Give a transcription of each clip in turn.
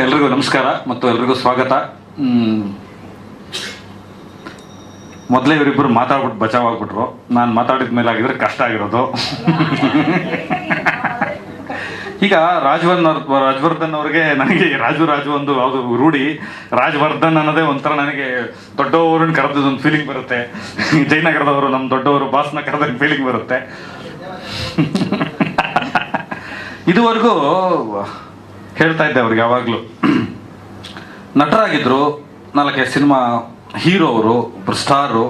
ಎಲ್ರಿಗೂ ನಮಸ್ಕಾರ ಮತ್ತು ಎಲ್ರಿಗೂ ಸ್ವಾಗತ. ಮೊದಲೇ ಇವರಿಬ್ಬರು ಮಾತಾಡ್ಬಿಟ್ಟು ಬಚಾವ್ ಆಗ್ಬಿಟ್ರು ನಾನು ಮಾತಾಡಿದ ಮೇಲೆ ಆಗಿದ್ರೆ ಕಷ್ಟ ಆಗಿರೋದು. ಈಗ ರಾಜವರ್ಧನ್ ರಾಜವರ್ಧನ್ ಅವ್ರಿಗೆ ನನಗೆ ರಾಜು ರಾಜು ಒಂದು ಯಾವುದು ರೂಢಿ. ರಾಜವರ್ಧನ್ ಅನ್ನೋದೇ ಒಂಥರ ನನಗೆ ದೊಡ್ಡವರನ್ನ ಕರೆದ ಒಂದು ಫೀಲಿಂಗ್ ಬರುತ್ತೆ. ಜಯನಗರದವರು ನಮ್ಮ ದೊಡ್ಡವರು, ಬಾಸ್ನ ಕರೆದ ಫೀಲಿಂಗ್ ಬರುತ್ತೆ. ಇದುವರೆಗೂ ಹೇಳ್ತಾ ಇದ್ದೆ ಅವ್ರಿಗೆ ಯಾವಾಗಲೂ. ನಟರಾಗಿದ್ದರು ನಾಲ್ಕೈದು ಸಿನಿಮಾ ಹೀರೋ ಅವರು ಒಬ್ಬರು ಸ್ಟಾರು.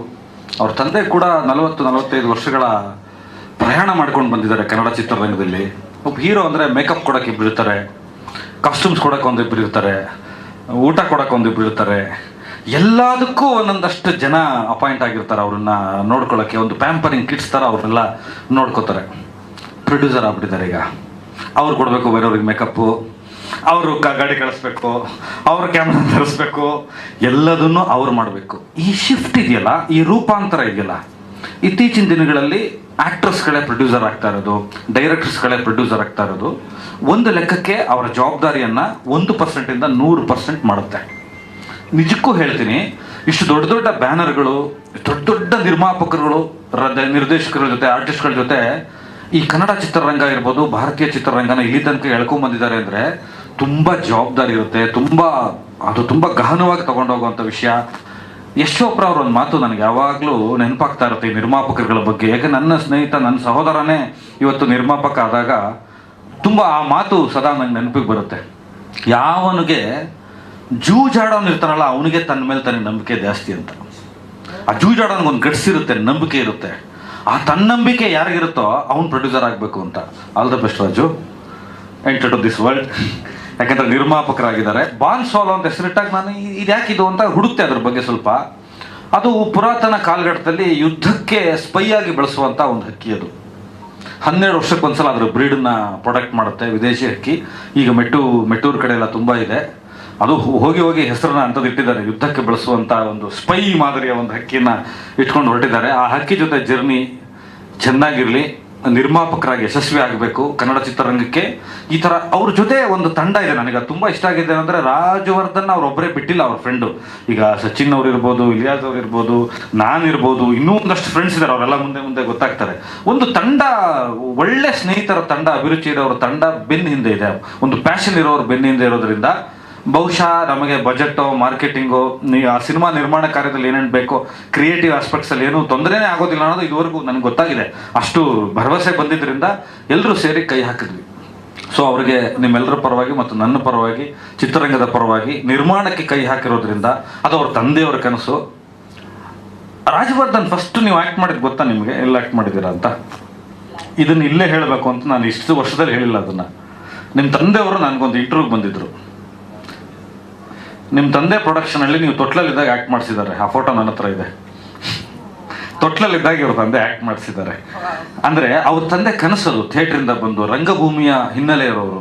ಅವ್ರ ತಂದೆ ಕೂಡ ನಲವತ್ತು, ನಲವತ್ತೈದು ವರ್ಷಗಳ ಪ್ರಯಾಣ ಮಾಡ್ಕೊಂಡು ಬಂದಿದ್ದಾರೆ ಕನ್ನಡ ಚಿತ್ರರಂಗದಲ್ಲಿ. ಒಬ್ಬ ಹೀರೋ ಅಂದರೆ ಮೇಕಪ್ ಕೊಡೋಕೆ ಇಬ್ಬರು ಕಾಸ್ಟ್ಯೂಮ್ಸ್ ಕೊಡೋಕೆ ಒಂದು ಇರ್ತಾರೆ, ಊಟ ಕೊಡೋಕೆ ಒಂದು ಇರ್ತಾರೆ. ಎಲ್ಲದಕ್ಕೂ ಒಂದೊಂದಷ್ಟು ಜನ ಅಪಾಯಿಂಟ್ ಆಗಿರ್ತಾರೆ ಅವ್ರನ್ನ ನೋಡ್ಕೊಳ್ಳೋಕ್ಕೆ ಒಂದು ಪ್ಯಾಂಪರಿಂಗ್ ಕಿಟ್ಸ್ ಥರ ಅವ್ರನ್ನೆಲ್ಲ ನೋಡ್ಕೋತಾರೆ. ಪ್ರೊಡ್ಯೂಸರ್ ಆಗ್ಬಿಟ್ಟಿದ್ದಾರೆ ಈಗ. ಅವ್ರು ಕೊಡಬೇಕು, ಬೇರೆಯವ್ರಿಗೆ ಮೇಕಪ್ಪು ಅವರು ಗಾಡಿ ಕಳಿಸ್ಬೇಕು, ಅವ್ರ ಕ್ಯಾಮ್ರಾ ತರಿಸ್ಬೇಕು, ಎಲ್ಲದನ್ನು ಅವ್ರು ಮಾಡಬೇಕು. ಈ ಶಿಫ್ಟ್ ಇದೆಯಲ್ಲ, ಈ ರೂಪಾಂತರ ಇದೆಯಲ್ಲ, ಇತ್ತೀಚಿನ ದಿನಗಳಲ್ಲಿ ಆಕ್ಟರ್ಸ್ಗಳೇ ಪ್ರೊಡ್ಯೂಸರ್ ಆಗ್ತಾ ಇರೋದು ಡೈರೆಕ್ಟರ್ಸ್ಗಳೇ ಪ್ರೊಡ್ಯೂಸರ್ ಆಗ್ತಾ ಇರೋದು. ಒಂದು ಲೆಕ್ಕಕ್ಕೆ ಅವರ ಜವಾಬ್ದಾರಿಯನ್ನು ಒಂದು ಪರ್ಸೆಂಟಿಂದ ನೂರು ಪರ್ಸೆಂಟ್ ಮಾಡುತ್ತೆ. ನಿಜಕ್ಕೂ ಹೇಳ್ತೀನಿ, ಇಷ್ಟು ದೊಡ್ಡ ದೊಡ್ಡ ಬ್ಯಾನರ್ಗಳು, ದೊಡ್ಡ ದೊಡ್ಡ ನಿರ್ಮಾಪಕರುಗಳು ನಿರ್ದೇಶಕರ ಜೊತೆ ಆರ್ಟಿಸ್ಟ್ಗಳ ಜೊತೆ ಈ ಕನ್ನಡ ಚಿತ್ರರಂಗ ಇರ್ಬೋದು, ಭಾರತೀಯ ಚಿತ್ರರಂಗನ ಇಲ್ಲಿ ತನಕ ಎಳ್ಕೊಂಡ್ ಬಂದಿದ್ದಾರೆ ಅಂದ್ರೆ ತುಂಬಾ ಜವಾಬ್ದಾರಿ ಇರುತ್ತೆ ತುಂಬಾ, ಅದು ತುಂಬಾ ಗಹನವಾಗಿ ತಗೊಂಡೋಗುವಂಥ ವಿಷಯ. ಯಶೋಪ್ರ ಅವ್ರ ಒಂದು ಮಾತು ನನಗೆ ಯಾವಾಗಲೂ ನೆನಪಾಗ್ತಾ ಇರುತ್ತೆ ಈ ನಿರ್ಮಾಪಕರುಗಳ ಬಗ್ಗೆ. ಯಾಕೆ ನನ್ನ ಸ್ನೇಹಿತ, ನನ್ನ ಸಹೋದರನೇ ಇವತ್ತು ನಿರ್ಮಾಪಕ ಆದಾಗ ತುಂಬಾ ಆ ಮಾತು ಸದಾ ನನ್ನ ನೆನಪಿಗೆ ಬರುತ್ತೆ. ಯಾವನಿಗೆ ಜೂಜಾಡೋನ್ ಇರ್ತಾನಲ್ಲ, ಅವನಿಗೆ ತನ್ನ ಮೇಲೆ ತನಗೆ ನಂಬಿಕೆ ಜಾಸ್ತಿ ಅಂತ. ಆ ಜೂಜಾಡೋನ್ಗೊಂದು ಒಂದು ಗಟ್ಸ್ ನಂಬಿಕೆ ಇರುತ್ತೆ. ಆ ತನ್ನಂಬಿಕೆ ಯಾರಿಗಿರುತ್ತೋ ಅವನು ಪ್ರೊಡ್ಯೂಸರ್ ಆಗಬೇಕು ಅಂತ. All the best Raju. Enter to this world ಯಾಕಂದ್ರೆ ನಿರ್ಮಾಪಕರಾಗಿದ್ದಾರೆ. ಬಾನ್ ಸೋಲೋ ಅಂತ ಹೆಸರಿಟ್ಟಾಗ ನಾನು ಇದ್ಯಾಕೆ ಇದು ಅಂತ ಹುಡುಕ್ತೆ ಅದ್ರ ಬಗ್ಗೆ ಸ್ವಲ್ಪ. ಅದು ಪುರಾತನ ಕಾಲಘಟ್ಟದಲ್ಲಿ ಯುದ್ಧಕ್ಕೆ ಸ್ಪೈ ಆಗಿ ಬೆಳೆಸುವಂಥ ಒಂದು ಹಕ್ಕಿ ಅದು. ಹನ್ನೆರಡು ವರ್ಷಕ್ಕೆ ಒಂದ್ಸಲ ಅದ್ರ ಬ್ರೀಡನ್ನ ಪ್ರೊಡಕ್ಟ್ ಮಾಡುತ್ತೆ, ವಿದೇಶಿ ಹಕ್ಕಿ. ಈಗ ಮೆಟ್ಟು, ಮೆಟ್ಟೂರು ಕಡೆ ಎಲ್ಲ ತುಂಬ ಇದೆ. ಅದು ಹೋಗಿ ಹೋಗಿ ಹೆಸರನ್ನ ಅಂಥದ್ದು ಇಟ್ಟಿದ್ದಾರೆ ಯುದ್ಧಕ್ಕೆ ಬಳಸುವಂತ ಒಂದು ಸ್ಪೈ ಮಾದರಿಯ ಒಂದು ಹಕ್ಕಿನ ಇಟ್ಕೊಂಡು ಹೊರಟಿದ್ದಾರೆ. ಆ ಹಕ್ಕಿ ಜೊತೆ ಜರ್ನಿ ಚೆನ್ನಾಗಿರಲಿ. ನಿರ್ಮಾಪಕರಾಗಿ ಯಶಸ್ವಿ ಆಗಬೇಕು ಕನ್ನಡ ಚಿತ್ರರಂಗಕ್ಕೆ. ಈ ಥರ ಅವ್ರ ಜೊತೆ ಒಂದು ತಂಡ ಇದೆ ನನಗೆ ತುಂಬ ಇಷ್ಟ ಆಗಿದೆ ಅಂದರೆ ರಾಜವರ್ಧನ್ ಅವ್ರೊಬ್ಬರೇ ಬಿಟ್ಟಿಲ್ಲ ಅವ್ರ ಫ್ರೆಂಡು ಈಗ ಸಚಿನ್ ಅವ್ರು ಇರ್ಬೋದು, ಇಲಿಯಾಸ್ ಅವ್ರು ಇರ್ಬೋದು ನಾನಿರ್ಬೋದು ಇನ್ನೂ ಒಂದಷ್ಟು ಫ್ರೆಂಡ್ಸ್ ಇದ್ದಾರೆ ಅವರೆಲ್ಲ ಮುಂದೆ ಮುಂದೆ ಗೊತ್ತಾಗ್ತಾರೆ. ಒಂದು ತಂಡ, ಒಳ್ಳೆ ಸ್ನೇಹಿತರ ತಂಡ, ಅಭಿರುಚಿ ಇರೋರ ತಂಡ ಬೆನ್ನ ಹಿಂದೆ ಇದೆ. ಒಂದು ಪ್ಯಾಷನ್ ಇರೋರು ಬೆನ್ನ ಹಿಂದೆ ಇರೋದ್ರಿಂದ ಬಹುಶಃ ನಮಗೆ ಬಜೆಟು, ಮಾರ್ಕೆಟಿಂಗು ಆ ಸಿನಿಮಾ ನಿರ್ಮಾಣ ಕಾರ್ಯದಲ್ಲಿ ಏನೇನು ಬೇಕೋ, ಕ್ರಿಯೇಟಿವ್ ಆಸ್ಪೆಕ್ಟ್ಸ್ ಅಲ್ಲಿ ಏನೂ ತೊಂದರೆನೇ ಆಗೋದಿಲ್ಲ ಅನ್ನೋದು ಇದುವರೆಗೂ ನನಗೆ ಗೊತ್ತಾಗಿದೆ. ಅಷ್ಟು ಭರವಸೆ ಬಂದಿದ್ದರಿಂದ ಎಲ್ಲರೂ ಸೇರಿ ಕೈ ಹಾಕಿದ್ವಿ. ಸೊ ಅವರಿಗೆ ನಿಮ್ಮೆಲ್ಲರ ಪರವಾಗಿ ಮತ್ತು ನನ್ನ ಪರವಾಗಿ, ಚಿತ್ರರಂಗದ ಪರವಾಗಿ, ನಿರ್ಮಾಣಕ್ಕೆ ಕೈ ಹಾಕಿರೋದ್ರಿಂದ ಅದು ಅವ್ರ ತಂದೆಯವರ ಕನಸು. ರಾಜವರ್ಧನ್ ಫಸ್ಟ್ ನೀವು ಆ್ಯಕ್ಟ್ ಮಾಡಿದ್ದು ಗೊತ್ತಾ ನಿಮಗೆ? ಎಲ್ಲ ಆ್ಯಕ್ಟ್ ಮಾಡಿದ್ದೀರಾ ಅಂತ? ಇದನ್ನ ಇಲ್ಲೇ ಹೇಳಬೇಕು ಅಂತ ನಾನು ಇಷ್ಟು ವರ್ಷದಲ್ಲಿ ಹೇಳಿಲ್ಲ ಅದನ್ನ. ನಿಮ್ಮ ತಂದೆಯವರು ನನಗೊಂದು ಇಂಟರ್ವ್ಯೂಗೆ ಬಂದಿದ್ರು. ನಿಮ್ಮ ತಂದೆ ಪ್ರೊಡಕ್ಷನಲ್ಲಿ ನೀವು ತೊಟ್ಲಲ್ಲಿದ್ದಾಗ ಆ್ಯಕ್ಟ್ ಮಾಡಿಸಿದ್ದಾರೆ. ಆ ಫೋಟೋ ನನ್ನ ಹತ್ರ ಇದೆ. ತೊಟ್ಲಲ್ಲಿದ್ದಾಗ ಇವ್ರ ತಂದೆ ಆ್ಯಕ್ಟ್ ಮಾಡಿಸಿದ್ದಾರೆ. ಅಂದರೆ ಅವ್ರ ತಂದೆ ಕನಸದು ಥಿಯೇಟ್ರಿಂದ ಬಂದು ರಂಗಭೂಮಿಯ ಹಿನ್ನೆಲೆ ಇರೋರು.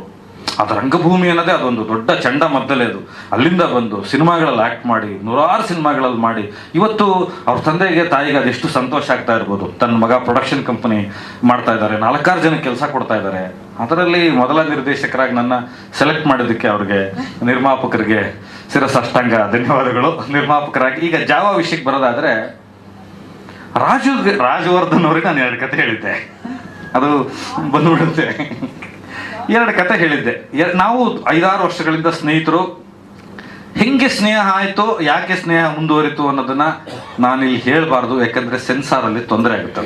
ಅದು ರಂಗಭೂಮಿ ಅನ್ನೋದೇ ಅದೊಂದು ದೊಡ್ಡ ಚಂಡ ಮದ್ದಲೆ ಅದು. ಅಲ್ಲಿಂದ ಬಂದು ಸಿನಿಮಾಗಳಲ್ಲಿ ಆ್ಯಕ್ಟ್ ಮಾಡಿ, ನೂರಾರು ಸಿನಿಮಾಗಳಲ್ಲಿ ಮಾಡಿ, ಇವತ್ತು ಅವ್ರ ತಂದೆಗೆ ತಾಯಿಗೆ ಅದೆಷ್ಟು ಸಂತೋಷ ಆಗ್ತಾ ಇರ್ಬೋದು. ತನ್ನ ಮಗ ಪ್ರೊಡಕ್ಷನ್ ಕಂಪನಿ ಮಾಡ್ತಾ ಇದ್ದಾರೆ. ನಾಲ್ಕಾರು ಜನ ಕೆಲಸ ಕೊಡ್ತಾ ಇದ್ದಾರೆ. ಅದರಲ್ಲಿ ಮೊದಲ ನಿರ್ದೇಶಕರಾಗಿ ನನ್ನ ಸೆಲೆಕ್ಟ್ ಮಾಡೋದಕ್ಕೆ ಅವ್ರಿಗೆ ನಿರ್ಮಾಪಕರಿಗೆ ಸಷ್ಟಾಂಗ ಧನ್ಯವಾದಗಳು. ನಿರ್ಮಾಪಕರಾಗಿ ಈಗ ಜಾವ ವಿಷಯಕ್ಕೆ ಬರೋದಾದ್ರೆ ರಾಜು ರಾಜವರ್ಧನ್ ಅವ್ರಿಗೆ ನಾನು ಎರಡು ಕತೆ ಹೇಳಿದ್ದೆ. ಅದು ಬಂದ್ಬಿಡುತ್ತೆ. ಎರಡು ಕತೆ ಹೇಳಿದ್ದೆ. ನಾವು ಐದಾರು ವರ್ಷಗಳಿಂದ ಸ್ನೇಹಿತರು. ಹೆಂಗೆ ಸ್ನೇಹ ಆಯಿತು, ಯಾಕೆ ಸ್ನೇಹ ಮುಂದುವರಿತು ಅನ್ನೋದನ್ನ ನಾನು ಇಲ್ಲಿ ಹೇಳಬಾರ್ದು, ಯಾಕಂದ್ರೆ ಸೆನ್ಸಾರಲ್ಲಿ ತೊಂದರೆ ಆಗುತ್ತೆ.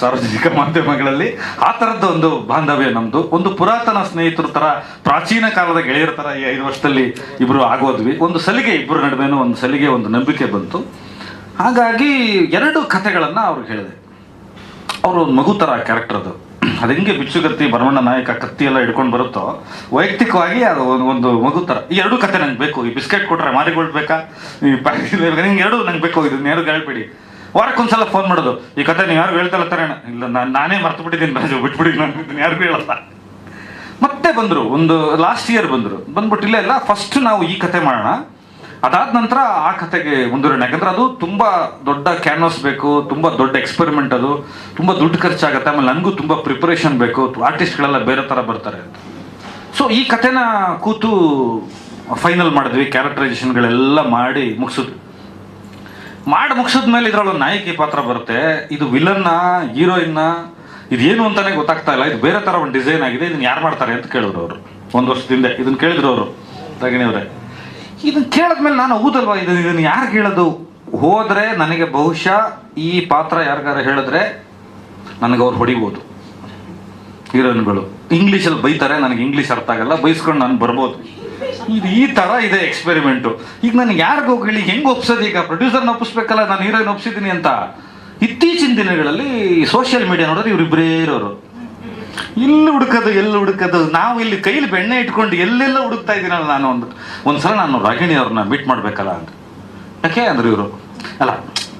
ಸಾರ್ವಜನಿಕ ಮಾಧ್ಯಮಗಳಲ್ಲಿ ಆ ಥರದ್ದು ಒಂದು ಬಾಂಧವ್ಯ ನಮ್ದು. ಒಂದು ಪುರಾತನ ಸ್ನೇಹಿತರ ತರ, ಪ್ರಾಚೀನ ಕಾಲದ ಗೆಳೆಯರ ತರ ಈ ಐದು ವರ್ಷದಲ್ಲಿ ಇಬ್ರು ಆಗೋದ್ವಿ. ಒಂದು ಸಲಿಗೆ ಇಬ್ಬರ ನಡುವೆನೂ ಒಂದು ಸಲಿಗೆ ಒಂದು ನಂಬಿಕೆ ಬಂತು. ಹಾಗಾಗಿ ಎರಡು ಕಥೆಗಳನ್ನು ಅವ್ರು ಹೇಳಿದೆ. ಅವರು ಒಂದು ಮಗು ಥರ ಕ್ಯಾರೆಕ್ಟರ್ ಅದು. ಹೆಂಗೆ ಬಿಚ್ಚುಗತ್ತಿ ಬರವಣ್ಣ ನಾಯಕ ಕತ್ತಿ ಎಲ್ಲ ಹಿಡ್ಕೊಂಡು ಬರುತ್ತೋ, ವೈಯಕ್ತಿಕವಾಗಿ ಅದು ಒಂದು ಮಗು ಥರ ಈ ಎರಡು ಕತೆ ನಂಗೆ ಬೇಕು. ಈ ಬಿಸ್ಕೆಟ್ ಕೊಟ್ಟರೆ ಮಾರಿಗೊಳ್ಬೇಕಾ ಬೇಕಾ? ಈ ಪ್ಯಾಕೆಟ್ ನಿಂಗೆ ಎರಡು ನಂಗೆ ಬೇಕು. ಇದನ್ನ ಎರಡು ಹೇಳ್ಬೇಡಿ ವಾರಕ್ಕೊಂದ್ಸಲ ಫೋನ್ ಮಾಡೋದು. ಈ ಕತೆ ನೀವು ಯಾರು ಹೇಳ್ತಲ್ಲ ತರ ಇಲ್ಲ, ನಾನು, ನಾನೇ ಮರ್ತು ಬಿಟ್ಟಿದ್ದೀನಿ, ರಾಜು, ಬಿಟ್ಬಿಡಿ, ನಾನು ಯಾರಿಗೂ ಹೇಳಲ್ಲ. ಮತ್ತೆ ಬಂದರು, ಒಂದು ಲಾಸ್ಟ್ ಇಯರ್ ಬಂದರು. ಬಂದ್ಬಿಟ್ಟು ಇಲ್ಲ ಇಲ್ಲ ಫಸ್ಟ್ ನಾವು ಈ ಕತೆ ಮಾಡೋಣ. ಅದಾದ ನಂತರ ಆ ಕತೆಗೆ ಮುಂದುವರೋಣ ಯಾಕಂದ್ರೆ ಅದು ತುಂಬ ದೊಡ್ಡ ಕ್ಯಾನ್ವಾಸ್ ಬೇಕು, ತುಂಬ ದೊಡ್ಡ ಎಕ್ಸ್ಪೆರಿಮೆಂಟ್ ಅದು. ತುಂಬ ದುಡ್ಡು ಖರ್ಚಾಗುತ್ತೆ. ಆಮೇಲೆ ನನಗೂ ತುಂಬ ಪ್ರಿಪರೇಷನ್ ಬೇಕು. ಆರ್ಟಿಸ್ಟ್ಗಳೆಲ್ಲ ಬೇರೆ ಥರ ಬರ್ತಾರೆ ಸೊ ಈ ಕತೆನ ಕೂತು ಫೈನಲ್ ಮಾಡಿದ್ವಿ. ಕ್ಯಾರೆಕ್ಟರೈಸೇಷನ್ಗಳೆಲ್ಲ ಮಾಡಿ ಮುಗಿಸಿದ್ವಿ ಮಾಡಿ ಮುಗಿಸಿದ ಮೇಲೆ ಇದ್ರೊಳಗೆ ನಾಯಕಿ ಪಾತ್ರ ಬರುತ್ತೆ. ಇದು ವಿಲನ್ನ, ಹೀರೋಯಿನ್ನ ಇದೇನು ಅಂತಾನೆ ಗೊತ್ತಾಗ್ತಾ ಇಲ್ಲ. ಇದು ಬೇರೆ ತರ ಒಂದು ಡಿಸೈನ್ ಆಗಿದೆ. ಇದನ್ನ ಯಾರು ಮಾಡ್ತಾರೆ ಅಂತ ಕೇಳಿದ್ರು ಅವರು. ಒಂದು ವರ್ಷದಿಂದ ಇದನ್ನ ಕೇಳಿದ್ರು ಅವರು ತಗಿಣಿಯವ್ರೆ ಇದನ್ನ ಕೇಳಿದ್ಮೇಲೆ ನಾನು ಹೌದಲ್ವಾ ಇದನ್ನ ಇದನ್ನು ಯಾರು ಕೇಳೋದು? ಹೋದರೆ ನನಗೆ ಬಹುಶಃ ಈ ಪಾತ್ರ ಯಾರಿಗಾರ ಹೇಳಿದ್ರೆ ನನಗೆ ಅವ್ರು ಹೊಡಿಬೋದು. ಹೀರೋಯಿನ್ಗಳು. ಇಂಗ್ಲೀಷಲ್ಲಿ ಬೈತಾರೆ. ನನಗೆ ಇಂಗ್ಲೀಷ್ ಅರ್ಥ ಆಗಲ್ಲ. ಬೈಸ್ಕೊಂಡು ನಾನು ಬರ್ಬೋದು. ಇದು ಈ ತರ ಇದೆ ಎಕ್ಸ್ಪೆರಿಮೆಂಟು ಈಗ ನನಗೆ ಹೋಗಿ ಹೇಳಿ ಹೆಂಗ್ ಒಪ್ಸೋದು? ಈಗ ಪ್ರೊಡ್ಯೂಸರ್ನ ಒಪ್ಪಿಸ್ಬೇಕಲ್ಲ ನಾನು ಹೀರೋಯಿನ್ ಒಪ್ಸಿದ್ದೀನಿ ಅಂತ. ಇತ್ತೀಚಿನ ದಿನಗಳಲ್ಲಿ ಸೋಷಿಯಲ್ ಮೀಡಿಯಾ ನೋಡಿದ್ರೆ ಇವರಿಬ್ಬರೇ ಇರೋರು. ಇಲ್ಲಿ ಹುಡುಕೋದು, ಎಲ್ಲಿ ಹುಡುಕೋದು? ನಾವು ಇಲ್ಲಿ ಕೈಲಿ ಬೆಣ್ಣೆ ಇಟ್ಕೊಂಡು ಎಲ್ಲೆಲ್ಲ ಹುಡುಕ್ತಾ ಇದ್ದೀನಲ್ಲ ನಾನು ಒಂದು ಒಂದ್ಸಲ ನಾನು ರಾಗಿಣಿ ಅವ್ರನ್ನ ಮೀಟ್ ಮಾಡಬೇಕಲ್ಲ ಅಂತ. ಯಾಕೆ ಅಂದ್ರೆ ಇವರು? ಅಲ್ಲ,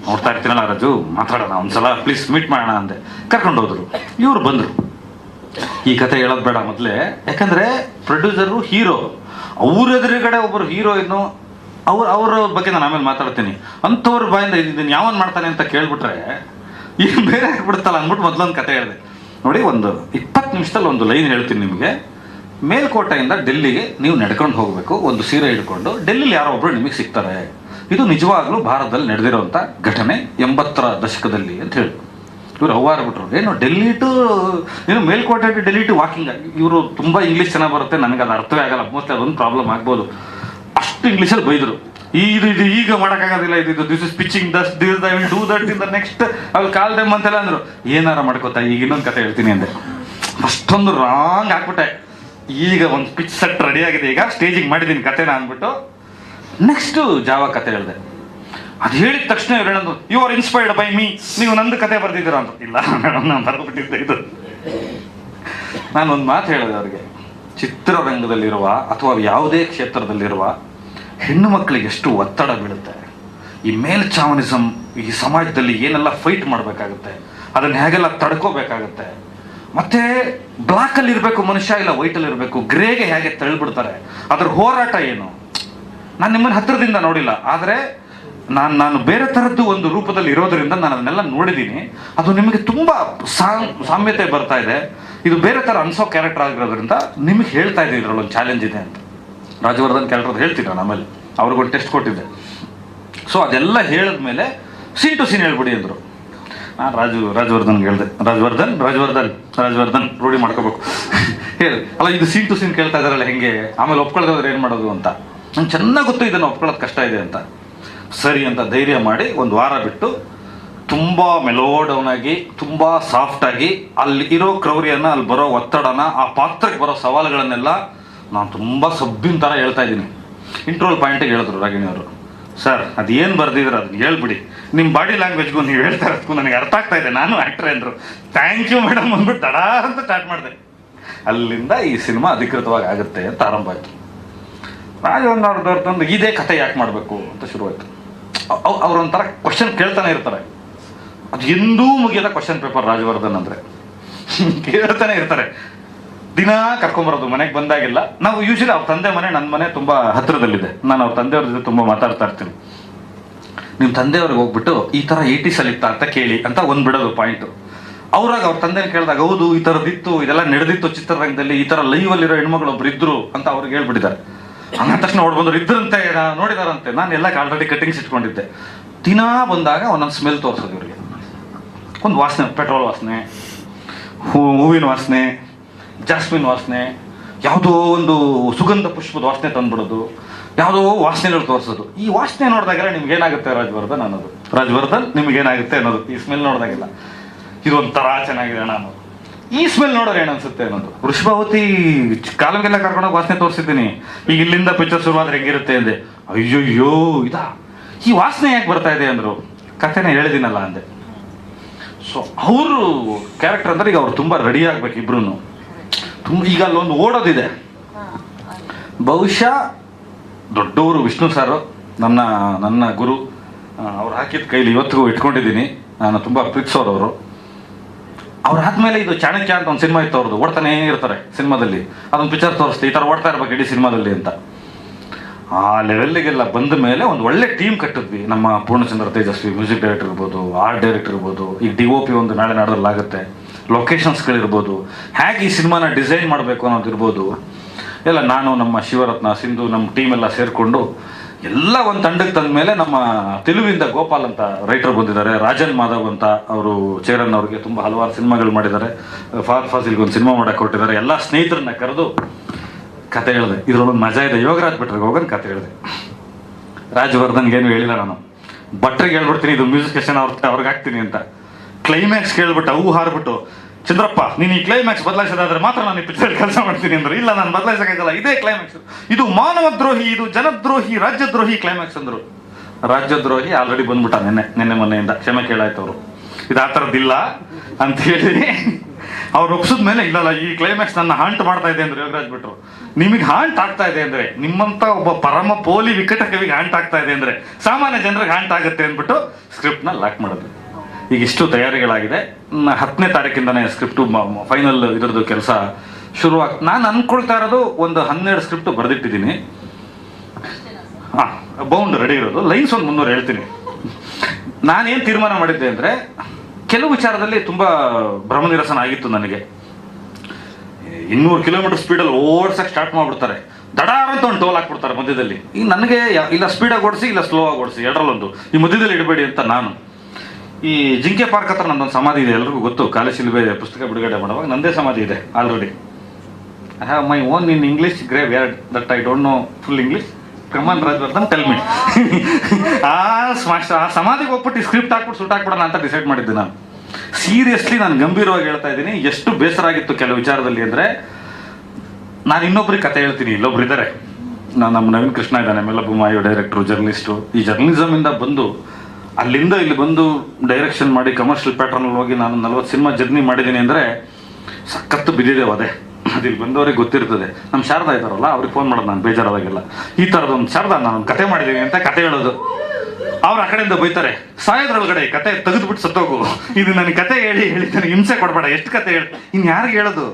ನೋಡ್ತಾ ಇರ್ತೀನಲ್ಲ ರಾಜು, ಮಾತಾಡೋಣ ಒಂದ್ಸಲ ಪ್ಲೀಸ್ ಮೀಟ್ ಮಾಡೋಣ ಅಂದೆ. ಕರ್ಕೊಂಡು ಹೋದ್ರು. ಇವರು ಬಂದರು. ಈ ಕತೆ ಹೇಳೋದು ಬೇಡ ಮೊದಲೇ. ಯಾಕಂದ್ರೆ ಪ್ರೊಡ್ಯೂಸರು ಹೀರೋ ಅವ್ರ ಎದುರುಗಡೆ ಒಬ್ಬರು ಹೀರೋಯಿನ್ನು ಅವ್ರ ಅವರ ಬಗ್ಗೆ ನಾನು ಆಮೇಲೆ ಮಾತಾಡ್ತೀನಿ. ಅಂಥವ್ರ ಬಾಯಿಂದ ಇದನ್ನು ಯಾವನ್ ಮಾಡ್ತಾನೆ ಅಂತ ಕೇಳ್ಬಿಟ್ರೆ, ಈಗ ಬೇರೆ ಆಗ್ಬಿಡುತ್ತಲ್ಲ ಅಂದ್ಬಿಟ್ಟು ಮೊದಲೊಂದು ಕತೆ ಹೇಳಿದೆ. ನೋಡಿ, ಒಂದು ಇಪ್ಪತ್ತು ನಿಮಿಷದಲ್ಲಿ ಒಂದು ಲೈನ್ ಹೇಳ್ತೀನಿ ನಿಮಗೆ. ಮೇಲ್ಕೋಟೆಯಿಂದ ಡೆಲ್ಲಿಗೆ ನೀವು ನಡ್ಕೊಂಡು ಹೋಗಬೇಕು, ಒಂದು ಸೀರೆ ಹಿಡ್ಕೊಂಡು. ಡೆಲ್ಲಿಲಿ ಯಾರೋ ಒಬ್ಬರು ನಿಮಗೆ ಸಿಗ್ತಾರೆ. ಇದು ನಿಜವಾಗ್ಲೂ ಭಾರತದಲ್ಲಿ ನಡೆದಿರುವಂಥ ಘಟನೆ ಎಂಬತ್ತರ ದಶಕದಲ್ಲಿ ಅಂತ ಹೇಳಿ ಇವ್ರು ಹವಾರ ಬಿಟ್ರು. ಏನು ಡೆಲ್ಲಿ ಟು ಏನು Melkote to Delhi to walking ಇವರು ತುಂಬ ಇಂಗ್ಲೀಷ್ ಚೆನ್ನಾಗಿ ಬರುತ್ತೆ, ನನಗೆ ಅದು ಅರ್ಥವೇ ಆಗಲ್ಲ. ಮೋಸ್ಟ್ಲಿ ಅದೊಂದು ಪ್ರಾಬ್ಲಮ್ ಆಗ್ಬೋದು. ಅಷ್ಟು ಇಂಗ್ಲೀಷಲ್ಲಿ ಬೈದರು. ಇದು ಇದು ಈಗ ಮಾಡೋಕ್ಕಾಗೋದಿಲ್ಲ ಇದು ಇದು. This is pitching thus this I will do that in the next ಅಲ್ಲಿ ಕಾಲ್ ದೆಮ್ ಅಂತೆಲ್ಲ ಅಂದರು. ಏನಾರ ಮಾಡ್ಕೋತಾ, ಈಗ ಇನ್ನೊಂದು ಕತೆ ಹೇಳ್ತೀನಿ ಅಂದೆ. ಅಷ್ಟೊಂದು ರಾಂಗ್ ಹಾಕ್ಬಿಟ್ಟೆ ಈಗ ಒಂದು ಪಿಚ್ ಸೆಟ್ ರೆಡಿ ಆಗಿದೆ. ಈಗ ಸ್ಟೇಜಿಗೆ ಮಾಡಿದ್ದೀನಿ ಕತೆನ ಅಂದ್ಬಿಟ್ಟು ನೆಕ್ಸ್ಟ್ ಜಾವ ಕತೆ ಹೇಳಿದೆ. ಅದು ಹೇಳಿದ ತಕ್ಷಣ ಇವ್ರು ಹೇಳೋದು you are inspired by me ನೀವು ನಂದು ಕತೆ ಬರ್ದಿದ್ದೀರಾ ಅಂತ. ಇಲ್ಲ ಮೇಡಮ್ ನಾನು ಬರ್ಕೊಬಿಟ್ಟಿದ್ದೆ ಇದು. ನಾನು ಒಂದು ಮಾತು ಹೇಳಿದೆ ಅವರಿಗೆ. ಚಿತ್ರರಂಗದಲ್ಲಿರುವ ಅಥವಾ ಯಾವುದೇ ಕ್ಷೇತ್ರದಲ್ಲಿರುವ ಹೆಣ್ಣು ಮಕ್ಕಳಿಗೆ ಎಷ್ಟು ಒತ್ತಡ ಬೀಳುತ್ತೆ, ಈ ಮೇಲ್ಚಾವನಿಸಮ್ ಈ ಸಮಾಜದಲ್ಲಿ ಏನೆಲ್ಲ ಫೈಟ್ ಮಾಡಬೇಕಾಗುತ್ತೆ, ಅದನ್ನು ಹೇಗೆಲ್ಲ ತಡ್ಕೋಬೇಕಾಗುತ್ತೆ. ಮತ್ತೆ ಬ್ಲಾಕ್ ಅಲ್ಲಿ ಇರಬೇಕು ಮನುಷ್ಯ, ಇಲ್ಲ ವೈಟಲ್ಲಿ ಇರಬೇಕು ಗ್ರೇಗೆ ಹೇಗೆ ತಳ್ಳಿಬಿಡ್ತಾರೆ, ಅದ್ರ ಹೋರಾಟ ಏನು? ನಾನು ನಿಮ್ಮನ್ನ ಹತ್ತಿರದಿಂದ ನೋಡಿಲ್ಲ, ಆದರೆ ನಾನು ನಾನು ಬೇರೆ ಥರದ್ದು ಒಂದು ರೂಪದಲ್ಲಿ ಇರೋದರಿಂದ ನಾನು ಅದನ್ನೆಲ್ಲ ನೋಡಿದ್ದೀನಿ ಅದು ನಿಮಗೆ ತುಂಬ ಸಾಮ್ಯತೆ ಬರ್ತಾ ಇದೆ. ಇದು ಬೇರೆ ಥರ ಅನ್ಸೋ ಕ್ಯಾರೆಕ್ಟರ್ ಆಗಿರೋದ್ರಿಂದ ನಿಮಗೆ ಹೇಳ್ತಾ ಇದ್ದೀನಿ ಇದ್ರಲ್ಲಿ ಒಂದು ಚಾಲೆಂಜ್ ಇದೆ ಅಂತ. ರಾಜವರ್ಧನ್ ಕ್ಯಾರೆಕ್ಟರ್ ಹೇಳ್ತೀನಿ ನಾನು ಆಮೇಲೆ ಅವ್ರಿಗೊಂದು ಟೆಸ್ಟ್ ಕೊಟ್ಟಿದ್ದೆ. ಸೊ ಅದೆಲ್ಲ ಹೇಳಿದ್ಮೇಲೆ ಸೀನ್ ಟು ಸೀನ್ ಹೇಳ್ಬಿಡಿ ಅಂದರು. ನಾನು ರಾಜು, ರಾಜವರ್ಧನ್ಗೆ ಹೇಳಿದೆ. ರಾಜವರ್ಧನ್ ರಾಜವರ್ಧನ್ ರಾಜವರ್ಧನ್, ರೂಢಿ ಮಾಡ್ಕೋಬೇಕು. ಹೇಳಿ. ಅಲ್ಲ, ಇದು ಸೀನ್ ಟು ಸೀನ್ ಕೇಳ್ತಾ ಇದಾರಲ್ಲ, ಹೆಂಗೆ? ಆಮೇಲೆ ಒಪ್ಕೊಳ್ಳೋದ್ರೆ ಏನು ಮಾಡೋದು ಅಂತ. ನಂಗೆ ಚೆನ್ನಾಗಿ ಗೊತ್ತು, ಇದನ್ನು ಒಪ್ಕೊಳ್ಳೋದು ಕಷ್ಟ ಇದೆ ಅಂತ. ಸರಿ ಅಂತ ಧೈರ್ಯ ಮಾಡಿ ಒಂದು ವಾರ ಬಿಟ್ಟು ತುಂಬ ಮೆಲೋ ಡೌನ್ ಆಗಿ ತುಂಬ ಸಾಫ್ಟ್ ಆಗಿ ಅಲ್ಲಿ ಇರೋ ಕ್ರೌರ್ಯನ, ಅಲ್ಲಿ ಬರೋ ಒತ್ತಡನ, ಆ ಪಾತ್ರಕ್ಕೆ ಬರೋ ಸವಾಲುಗಳನ್ನೆಲ್ಲ ನಾನು ತುಂಬ ಸಬ್ಬಿನ ಥರ ಹೇಳ್ತಾ ಇದ್ದೀನಿ. ಇಂಟ್ರೋಲ್ ಪಾಯಿಂಟಿಗೆ ಹೇಳಿದ್ರು ರಾಗಿಣಿ ಅವರು. ಸರ್ ಏನು ಬರ್ದಿದ್ರು ಅದನ್ನ ಹೇಳ್ಬಿಡಿ. ನಿಮ್ಮ ಬಾಡಿ ಲ್ಯಾಂಗ್ವೇಜ್ಗೂ ನೀವು ಹೇಳ್ತಾ ಇರೋದಕ್ಕೂ ನನಗೆ ಅರ್ಥ ಆಗ್ತಾ ಇದೆ. ನಾನು ಆ್ಯಕ್ಟ್ರೆ ಅಂದರು. ಥ್ಯಾಂಕ್ ಯು ಮೇಡಮ್ ಅಂದ್ಬಿಟ್ಟು ತಡ ಅಂತ ಸ್ಟಾರ್ಟ್ ಮಾಡಿದೆ. ಅಲ್ಲಿಂದ ಈ ಸಿನಿಮಾ ಅಧಿಕೃತವಾಗಿ ಆಗುತ್ತೆ ಅಂತ ಆರಂಭ ಆಯಿತು. ತಂದು ಇದೇ ಕತೆ ಯಾಕೆ ಮಾಡಬೇಕು ಅಂತ ಶುರುವಾಯಿತು. ಅವ್ರೊಂಥರ ಕ್ವಶನ್ ಕೇಳ್ತಾನೆ ಇರ್ತಾರೆ. ಅದು ಎಂದೂ ಮುಗಿಯದ ಕ್ವಶನ್ ಪೇಪರ್ ರಾಜವರ್ಧನ್ ಅಂದರೆ. ಕೇಳ್ತಾನೆ ಇರ್ತಾರೆ. ದಿನ ಕರ್ಕೊಂಬರೋದು, ಮನೆಗೆ ಬಂದಾಗೆಲ್ಲ ನಾವು ಯೂಶಲಿ ಅವ್ರ ತಂದೆ ಮನೆ ನನ್ನ ಮನೆ ತುಂಬ ಹತ್ತಿರದಲ್ಲಿದೆ ನಾನು ಅವ್ರ ತಂದೆಯವ್ರ ಜೊತೆ ತುಂಬ ಮಾತಾಡ್ತಾ ಇರ್ತೀನಿ. ನಿಮ್ಮ ತಂದೆಯವ್ರಿಗೆ ಹೋಗ್ಬಿಟ್ಟು ಈ ಥರ ಏಯ್ಟೀಸಲ್ಲಿ ಇತ್ತ ಅಂತ ಕೇಳಿ ಅಂತ ಒಂದು ಬಿಡೋದು ಪಾಯಿಂಟು ಅವ್ರಾಗ ಅವ್ರ ತಂದೆನ ಕೇಳಿದಾಗ, ಹೌದು, ಈ ಥರದ್ದಿತ್ತು ಇದೆಲ್ಲ ನಡೆದಿತ್ತು ಚಿತ್ರರಂಗದಲ್ಲಿ, ಈ ಥರ ಲೈವಲ್ಲಿರೋ ಹೆಣ್ಮಗಳು ಒಬ್ರು ಇದ್ರು ಅಂತ ಅವ್ರಿಗೆ ಹೇಳ್ಬಿಟ್ಟಿದ್ದಾರೆ. ಹಂಗ ತಕ್ಷಣ ಓಡ್ ಬಂದ್ರು, ಇದ್ರಂತೆ ನೋಡಿದಾರಂತೆ. ನಾನು ಎಲ್ಲ ಆಲ್ರೆಡಿ ಕಟ್ಟಿಂಗ್ಸ್ ಇಟ್ಕೊಂಡಿದ್ದೆ. ದಿನಾ ಬಂದಾಗ ಒಂದೊಂದು ಸ್ಮೆಲ್ ತೋರಿಸೋದು ಇವ್ರಿಗೆ. ಒಂದು ವಾಸನೆ, ಪೆಟ್ರೋಲ್ ವಾಸನೆ, ಹೂ, ಹೂವಿನ ವಾಸನೆ, ಜಾಸ್ಮಿನ್ ವಾಸನೆ, ಯಾವುದೋ ಒಂದು ಸುಗಂಧ ಪುಷ್ಪದ ವಾಸನೆ ತಂದ್ಬಿಡೋದು, ಯಾವುದೋ ವಾಸನೆಗಳು ತೋರಿಸೋದು. ಈ ವಾಸನೆ ನೋಡಿದಾಗೆಲ್ಲ ನಿಮ್ಗೆ ಏನಾಗುತ್ತೆ ರಾಜವರ್ಧನ್ ಅನ್ನೋದು? ರಾಜವರ್ಧನ್ ನಿಮ್ಗೆ ಏನಾಗುತ್ತೆ ಅನ್ನೋದು? ಈ ಸ್ಮೆಲ್ ನೋಡಿದಾಗೆಲ್ಲ. ಇದೊಂಥರ ಚೆನ್ನಾಗಿದೆ ಅಣ್ಣ ಅನ್ನೋದು. ಈ ಸ್ಮೆಲ್ ನೋಡೋರು ಏನನ್ಸುತ್ತೆ ಅನ್ನೋದು? ವೃಷಭಾವತಿ ಕಾಲಂಗೆಲ್ಲ ಕರ್ಕೊಂಡೋಗಿ ವಾಸನೆ ತೋರಿಸಿದ್ದೀನಿ. ಈಗ ಇಲ್ಲಿಂದ ಪಿಕ್ಚರ್ ಶುರುವಾದ್ರೆ ಹೆಂಗಿರುತ್ತೆ ಅಂದೆ. ಅಯ್ಯೋಯ್ಯೋ ಇದಾ? ಈ ವಾಸನೆ ಯಾಕೆ ಬರ್ತಾ ಇದೆ ಅಂದ್ರು? ಕಥೆನ ಹೇಳಿದಿನಲ್ಲ ಅಂದೆ. ಸೊ ಅವರು ಕ್ಯಾರೆಕ್ಟರ್ ಅಂದ್ರೆ ಈಗ ಅವ್ರು ತುಂಬಾ ರೆಡಿ ಆಗ್ಬೇಕು ಇಬ್ರು ತುಂಬ ಈಗ ಅಲ್ಲೊಂದು ಓಡೋದಿದೆ. ಬಹುಶಃ ದೊಡ್ಡವರು ವಿಷ್ಣು ಸರ್ ನನ್ನ ನನ್ನ ಗುರು ಅವ್ರು ಹಾಕಿದ ಕೈಲಿ ಇವತ್ತಿಗೂ ಇಟ್ಕೊಂಡಿದ್ದೀನಿ. ನಾನು ತುಂಬ ಪ್ರೀತಿಸೋರು ಅವರು. ಅವ್ರು ಆದ್ಮೇಲೆ ಇದು ಚಾಣಕ್ಯ ಅಂತ ಒಂದು ಸಿನಿಮಾ ಇತ್ತು ಅವ್ರದ್ದು ಓಡ್ತಾನೆ ಇರ್ತಾರೆ ಸಿನಿಮಾದಲ್ಲಿ. ಅದೊಂದು ಪಿಕ್ಚರ್ ತೋರಿಸ್ತು ಈ ಥರ ಓಡ್ತಾ ಇರ್ಬೇಕು ಇಡೀ ಸಿನಿಮಾದಲ್ಲಿ ಅಂತ. ಆ ಲೆವೆಲ್ಗೆಲ್ಲ ಬಂದ ಮೇಲೆ ಒಂದು ಒಳ್ಳೆ ಟೀಮ್ ಕಟ್ಟಿದ್ವಿ. ನಮ್ಮ ಪೂರ್ಣಚಂದ್ರ ತೇಜಸ್ವಿ ಮ್ಯೂಸಿಕ್ ಡೈರೆಕ್ಟರ್ ಇರ್ಬೋದು ಆರ್ಟ್ ಡೈರೆಕ್ಟರ್ ಇರ್ಬೋದು ಈಗ ಡಿ ಒ ಪಿ ಒಂದು ನಾಳೆ ನಾಡದಲ್ಲಿ ಆಗುತ್ತೆ. ಲೊಕೇಶನ್ಸ್ಗಳಿರ್ಬೋದು ಹೇಗೆ ಈ ಸಿನಿಮಾನ ಡಿಸೈನ್ ಮಾಡಬೇಕು ಅನ್ನೋದು ಇರ್ಬೋದು ಎಲ್ಲ ನಾನು, ನಮ್ಮ ಶಿವರತ್ನ, ಸಿಂಧು ನಮ್ಮ ಟೀಮ್ ಎಲ್ಲ ಸೇರಿಕೊಂಡು ಎಲ್ಲ ಒಂದು ತಂಡಕ್ಕೆ ತಂದ ಮೇಲೆ ನಮ್ಮ ತೆಲುವಿಂದ ಗೋಪಾಲ್ ಅಂತ ರೈಟರ್ ಬಂದಿದ್ದಾರೆ. ರಾಜನ್ ಮಾಧವ್ ಅಂತ ಅವರು ಚೇರನ್ ಅವ್ರಿಗೆ ತುಂಬ ಹಲವಾರು ಸಿನಿಮಾಗಳು ಮಾಡಿದ್ದಾರೆ. ಫಾರ್ ಫಾಸಿಲ್ಗೆ ಒಂದು ಸಿನಿಮಾ ಮಾಡಕ್ಕೆ ಕೊಟ್ಟಿದ್ದಾರೆ. ಎಲ್ಲ ಸ್ನೇಹಿತರನ್ನ ಕರೆದು ಕತೆ ಹೇಳಿದೆ. ಇದ್ರೊಳಗೆ ಮಜಾ ಇದೆ. ಯೋಗರಾಜ್ ಭಟ್ರಿಗೆ ಹೋಗೋದು ಕತೆ ಹೇಳಿದೆ. ರಾಜವರ್ಧನ್ಗೆ ಏನು ಹೇಳಿಲ್ಲ ನಾನು. ಭಟ್ರಿಗೆ ಹೇಳ್ಬಿಡ್ತೀನಿ, ಇದು ಮ್ಯೂಸಿಕ್ ಎಷ್ಟೇನೋ ಅವ್ರ ಅವ್ರಿಗೆ ಹಾಕ್ತೀನಿ ಅಂತ. ಕ್ಲೈಮ್ಯಾಕ್ಸ್ ಕೇಳ್ಬಿಟ್ಟು ಅವು ಹಾರ್ಬಿಟ್ಟು ಚಂದ್ರಪ್ಪ ನೀನು ಈ ಕ್ಲೈಮ್ಯಾಕ್ಸ್ ಬದಲಾಯಿಸೋದಾದ್ರೆ ಮಾತ್ರ ನಾನು ಈ ಪಿಕ್ಚರ್ ಕೆಲಸ ಮಾಡ್ತೀನಿ ಅಂದ್ರೆ. ಇಲ್ಲ, ನಾನು ಬದಲಾಯಿಸೋಕ್ಕಾಗಲ್ಲ. ಇದೇ ಕ್ಲೈಮ್ಯಾಕ್ಸ್ ಇದು ಮಾನವ ದ್ರೋಹಿ ಇದು ಜನದ್ರೋಹಿ, ರಾಜ್ಯದ್ರೋಹಿ ಕ್ಲೈಮ್ಯಾಕ್ಸ್ ಅಂದ್ರು. ರಾಜ್ಯದ್ರೋಹಿ ಆಲ್ರೆಡಿ ಬಂದ್ಬಿಟ್ಟ ನೆನ್ನೆ ನೆನ್ನೆ ಮೊನ್ನೆಯಿಂದ. ಕ್ಷಮೆ ಕೇಳಾಯ್ತು ಅವರು. ಇದು ಆ ಥರದ್ದಿಲ್ಲ ಅಂತ ಹೇಳಿ ಅವ್ರು ಒಪ್ಸಿದ ಮೇಲೆ ಇಲ್ಲಲ್ಲ, ಈ ಕ್ಲೈಮ್ಯಾಕ್ಸ್ ನನ್ನ ಹಾಂಟ್ ಮಾಡ್ತಾ ಇದೆ ಅಂದ್ರೆ ಯೋಗರಾಜ್ ಬಿಟ್ರು ನಿಮಗೆ ಹಾಂಟ್ ಆಗ್ತಾ ಇದೆ ಅಂದ್ರೆ, ನಿಮ್ಮಂತ ಒಬ್ಬ ಪರಮ ಪೋಲಿ ವಿಕಟ ಕವಿಗೆ ಹಾಂಟ್ ಆಗ್ತಾ ಇದೆ ಅಂದ್ರೆ, ಸಾಮಾನ್ಯ ಜನರಿಗೆ ಹಾಂಟ್ ಆಗುತ್ತೆ ಅಂದ್ಬಿಟ್ಟು ಸ್ಕ್ರಿಪ್ಟ್ನ ಲಾಕ್ ಮಾಡೋದು. ಈಗ ಇಷ್ಟು ತಯಾರಿಗಳಾಗಿದೆ. ಹತ್ತನೇ ತಾರೀಕಿಂದನೇ ಸ್ಕ್ರಿಪ್ಟು ಫೈನಲ್ ಇದ್ರದ್ದು ಕೆಲಸ ಶುರು ಆಗ್, ನಾನು ಅನ್ಕೊಳ್ತಾ ಇರೋದು ಒಂದು ಹನ್ನೆರಡು ಸ್ಕ್ರಿಪ್ಟ್ ಬರೆದಿಟ್ಟಿದ್ದೀನಿ. ಹಾಂ, ಬೌಂಡ್ ರೆಡಿ ಇರೋದು. ಲೈನ್ಸ್ ಒಂದು ಮುನ್ನೂರು ಹೇಳ್ತೀನಿ. ನಾನೇನು ತೀರ್ಮಾನ ಮಾಡಿದ್ದೆ ಅಂದರೆ, ಕೆಲವು ವಿಚಾರದಲ್ಲಿ ತುಂಬ ಭ್ರಮನಿರಸನ ಆಗಿತ್ತು ನನಗೆ. ಇನ್ನೂರು ಕಿಲೋಮೀಟರ್ ಸ್ಪೀಡಲ್ಲಿ ಓಡ್ಸಕ್ಕೆ ಸ್ಟಾರ್ಟ್ ಮಾಡಿಬಿಡ್ತಾರೆ. ದಡಾರ್ ಅಂತ ಒಂದು ಟೋಲ್ ಹಾಕ್ಬಿಡ್ತಾರೆ ಮಧ್ಯದಲ್ಲಿ. ಈಗ ನನಗೆ ಇಲ್ಲ ಸ್ಪೀಡಾಗಿ ಓಡಿಸಿ, ಇಲ್ಲ ಸ್ಲೋ ಆಗಿ ಓಡಿಸಿ, ಎರಡರಲ್ಲೊಂದು. ಈ ಮಧ್ಯದಲ್ಲಿ ಇಡಬೇಡಿ ಅಂತ ನಾನು. ಈ ಜಿಂಕೆ ಪಾರ್ಕ್ ಹತ್ರ ನಂದೊಂದು ಸಮಾಧಿ ಇದೆ, ಎಲ್ರಿಗೂ ಗೊತ್ತು. ಕಾಲಶಿಲ್ಬೆ ಪುಸ್ತಕ ಬಿಡುಗಡೆ ಮಾಡುವಾಗ ನಂದೇ ಸಮಾಧಿ ಇದೆ already I have my own in English graveyard that I don't know full English come on Rajavardhan tell me a smash a ಸಮಾಧಿಗೆ ಹೋಗ್ಬಿಟ್ಟು ಸ್ಕ್ರಿಪ್ಟ್ ಹಾಕ್ಬಿಟ್ಟು ಸುಟ್ ಹಾಕ್ಬಿಡೋಣ ಅಂತ ಡಿಸೈಡ್ ಮಾಡಿದ್ದೆ ನಾನು. ಸೀರಿಯಸ್ಲಿ ನಾನು ಗಂಭೀರವಾಗಿ ಹೇಳ್ತಾ ಇದ್ದೀನಿ, ಎಷ್ಟು ಬೇಸರ ಆಗಿತ್ತು ಕೆಲವು ವಿಚಾರದಲ್ಲಿ ಅಂದರೆ, ನಾನು ಇನ್ನೊಬ್ರಿಗೆ ಕತೆ ಹೇಳ್ತೀನಿ, ಇಲ್ಲೊಬ್ರು ಇದ್ದಾರೆ ನಾನು ನಮ್ಮ ನವೀನ್ ಕೃಷ್ಣ ಇದ್ದಾನೆ ಮೆಲ್ಲಬುಮಾಯು ಡೈರೆಕ್ಟ್ರು ಜರ್ನಲಿಸ್ಟು ಈ ಜರ್ನಲಿಸಮಿಂದ ಬಂದು ಅಲ್ಲಿಂದ ಇಲ್ಲಿ ಬಂದು ಡೈರೆಕ್ಷನ್ ಮಾಡಿ ಕಮರ್ಷಿಯಲ್ ಪ್ಯಾಟರ್ನ್ ಹೋಗಿ ನಾನು ನಲ್ವತ್ತು ಸಿನಿಮಾ ಜರ್ನಿ ಮಾಡಿದ್ದೀನಿ ಅಂದರೆ ಸಖತ್ತು ಬಿದ್ದಿದೆ ಅದೇ ಅದು ಇಲ್ಲಿ ಬಂದವರಿಗೆ ಗೊತ್ತಿರ್ತದೆ. ನಮ್ಮ ಶಾರದಾ ಇದ್ದಾರಲ್ಲ ಅವ್ರಿಗೆ ಫೋನ್ ಮಾಡೋದು ನಾನು ಬೇಜಾರಾದಾಗೆಲ್ಲ. ಈ ಥರದೊಂದು ಶಾರದಾ ನಾನು ಕತೆ ಮಾಡಿದ್ದೀನಿ ಅಂತ ಕತೆ ಹೇಳೋದು. ಅವ್ರು ಆ ಕಡೆಯಿಂದ ಬೈತಾರೆ ಸಾಯೋದ್ರೊಳಗಡೆ ಕತೆ ತೆಗೆದುಬಿಟ್ಟು ಸತ್ತೋಗು. ಇದು ನನಗೆ ಕತೆ ಹೇಳಿ ಹೇಳಿ ನನಗೆ ಹಿಂಸೆ ಕೊಡಬೇಡ ಎಷ್ಟು ಕತೆ ಹೇಳಿ? ಇನ್ನು ಯಾರಿಗೆ ಹೇಳೋದು?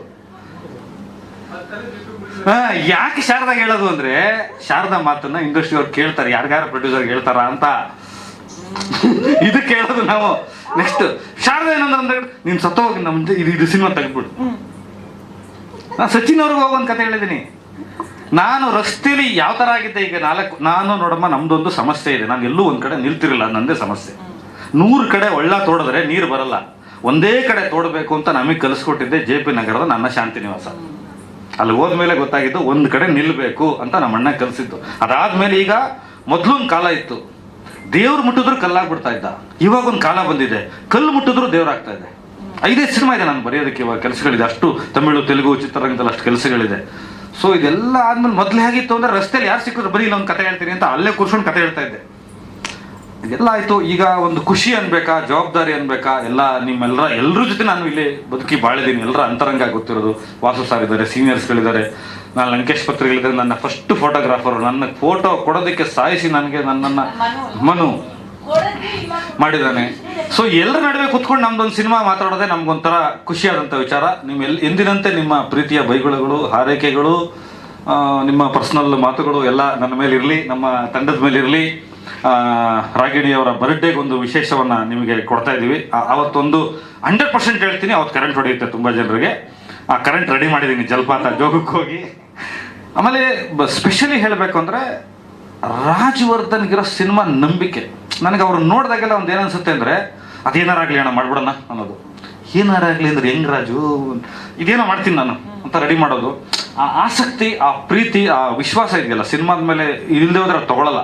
ಹಾ, ಯಾಕೆ ಶಾರದಾಗ ಹೇಳೋದು ಅಂದ್ರೆ ಶಾರದಾ ಮಾತನ್ನ ಇಂಡಸ್ಟ್ರಿ ಅವ್ರು ಕೇಳ್ತಾರೆ ಯಾರಿಗಾರ ಪ್ರೊಡ್ಯೂಸರ್ ಹೇಳ್ತಾರ ಅಂತ. ಇದಕ್ಕೆ ಹೇಳೋದು ನಾವು ನೆಕ್ಸ್ಟ್ ಶಾರದಾ ಏನಂದ್ರೆ ನೀನ್ ಸತ್ತೋಗಿ ನಮ್ ಇದು ಇದು ಸಿನಿಮಾ ತೆಗೆದ್ಬಿಡು. ನಾನು ಸಚಿನ್ ಅವ್ರಿಗೆ ಹೋಗೋ ಒಂದು ಕತೆ ಹೇಳಿದ್ದೀನಿ ನಾನು ರಸ್ತೆಯಲ್ಲಿ ಯಾವ ತರ ಆಗಿದ್ದೆ ಈಗ ನಾಲ್ಕು ನಾನು ನೋಡಮ್ಮ, ನಮ್ದೊಂದು ಸಮಸ್ಯೆ ಇದೆ. ನಾನು ಎಲ್ಲೂ ಒಂದ್ ಕಡೆ ನಿಲ್ತಿರಲಿಲ್ಲ ನಂದೇ ಸಮಸ್ಯೆ. ನೂರು ಕಡೆ ಒಳ್ಳ ತೋಡಿದ್ರೆ ನೀರು ಬರಲ್ಲ. ಒಂದೇ ಕಡೆ ತೋಡಬೇಕು ಅಂತ ನಮಗೆ ಕಲಿಸ್ಕೊಟ್ಟಿದ್ದೆ ಜೆ ಪಿ ನಗರದ ನನ್ನ ಶಾಂತಿ ನಿವಾಸ ಅಲ್ಲಿ ಹೋದ್ಮೇಲೆ ಗೊತ್ತಾಗಿದ್ದು ಒಂದು ಕಡೆ ನಿಲ್ಲಬೇಕು ಅಂತ ನಮ್ಮ ಅಣ್ಣ ಕಲಿಸಿದ್ದು. ಅದಾದ್ಮೇಲೆ ಈಗ ಮೊದಲೊಂದು ಕಾಲ ಇತ್ತು. ದೇವ್ರು ಮುಟ್ಟಿದ್ರು ಕಲ್ಲಾಗ್ಬಿಡ್ತಾ ಇದ್ದ. ಇವಾಗ ಒಂದು ಕಾಲ ಬಂದಿದೆ. ಕಲ್ಲು ಮುಟ್ಟಿದ್ರು ದೇವ್ರಾಗ್ತಾ ಇದೆ. ಐದೇ ಸಿನಿಮಾ ಇದೆ ನಾನು ಬರೆಯೋದಕ್ಕೆ ಇವಾಗ ಕೆಲಸಗಳಿದೆ. ಅಷ್ಟು ತಮಿಳು, ತೆಲುಗು, ಚಿತ್ರರಂಗದಲ್ಲಿ ಅಷ್ಟು ಕೆಲಸಗಳಿದೆ. ಸೊ ಇದೆಲ್ಲ ಆದ್ಮೇಲೆ ಮೊದಲೇ ಆಗಿತ್ತು ಅಂದ್ರೆ ರಸ್ತೆಯಲ್ಲಿ ಯಾರು ಸಿಕ್ಕಿದ್ರು, ಬರೀ ಇಲ್ಲೊಂದು ಕತೆ ಹೇಳ್ತೀನಿ ಅಂತ ಅಲ್ಲೇ ಕೂರ್ಸ್ಕೊಂಡು ಕತೆ ಹೇಳ್ತಾ ಇದ್ದೆ. ಇದೆಲ್ಲ ಆಯ್ತು. ಈಗ ಒಂದು ಖುಷಿ ಅನ್ಬೇಕಾ, ಜವಾಬ್ದಾರಿ ಅನ್ಬೇಕಾ? ಎಲ್ಲ ನಿಮ್ಮೆಲ್ಲರ ಎಲ್ಲರ ಜೊತೆ ನಾನು ಇಲ್ಲಿ ಬದುಕಿ ಬಾಳಿದ್ದೀನಿ ಎಲ್ಲರ ಅಂತರಂಗ ಗೊತ್ತಿರೋದು. ವಾಸು ಸರ್ ಇದ್ದಾರೆ ಸೀನಿಯರ್ಸ್ಗಳಿದ್ದಾರೆ ನಾನು ಲಂಕೇಶ್ ಪತ್ರಿಕೆಗಳಿದ್ದಾರೆ ನನ್ನ ಫಸ್ಟ್ ಫೋಟೋಗ್ರಾಫರ್ ನನ್ನ ಫೋಟೋ ಕೊಡೋದಕ್ಕೆ ಸಾಯಿಸಿ ನನಗೆ ನನ್ನನ್ನು ಮನು ಮಾಡಿದ್ದಾನೆ. ಸೊ ಎಲ್ಲರ ನಡುವೆ ಕುತ್ಕೊಂಡು ನಮ್ದೊಂದು ಸಿನಿಮಾ ಮಾತಾಡೋದೇ ನಮ್ಗೊಂಥರ ಖುಷಿಯಾದಂಥ ವಿಚಾರ. ನಿಮ್ಮ ಎಲ್ ಎಂದಿನಂತೆ ನಿಮ್ಮ ಪ್ರೀತಿಯ ಬೈಗುಳಗಳು, ಹಾರೈಕೆಗಳು ನಿಮ್ಮ ಪರ್ಸನಲ್ ಮಾತುಗಳು ಎಲ್ಲ ನನ್ನ ಮೇಲೆ ಇರಲಿ, ನಮ್ಮ ತಂಡದ ಮೇಲೆ ಇರಲಿ. ರಾಗಿಣಿಯವರ ಬರ್ಡೇಗೆ ಒಂದು ವಿಶೇಷವನ್ನು ನಿಮಗೆ ಕೊಡ್ತಾ ಇದ್ದೀವಿ. ಅವತ್ತೊಂದು ಹಂಡ್ರೆಡ್ ಪರ್ಸೆಂಟ್ ಹೇಳ್ತೀನಿ, ಅವತ್ತು ಕರೆಂಟ್ ಹೊಡೆಯುತ್ತೆ ತುಂಬ ಜನರಿಗೆ. ಆ ಕರೆಂಟ್ ರೆಡಿ ಮಾಡಿದ್ದೀನಿ, ಜಲಪಾತ ಜೋಗಕ್ಕೆ ಹೋಗಿ. ಆಮೇಲೆ ಸ್ಪೆಷಲಿ ಹೇಳಬೇಕು ಅಂದರೆ ರಾಜವರ್ಧನ್ಗಿರೋ ಸಿನಿಮಾ ನಂಬಿಕೆ. ನನಗೆ ಅವ್ರು ನೋಡಿದಾಗೆಲ್ಲ ಒಂದು ಏನನ್ಸುತ್ತೆ ಅಂದರೆ ಅದೇನಾರಾಗಲಿ ಅಣ್ಣ, ಮಾಡ್ಬಿಡೋಣ ಅನ್ನೋದು. ಏನಾರಾಗಲಿ ಅಂದ್ರೆ ಹೆಂಗ್ ರಾಜು? ಇದೇನೋ ಮಾಡ್ತೀನಿ ನಾನು, ಅಂತ ರೆಡಿ ಮಾಡೋದು. ಆ ಆಸಕ್ತಿ, ಆ ಪ್ರೀತಿ, ಆ ವಿಶ್ವಾಸ ಇದೆಯಲ್ಲ, ಸಿನಿಮಾದ ಮೇಲೆ ಇಲ್ಲದೆ ಹೋದ್ರೆ ತಗೊಳ್ಳಲ್ಲ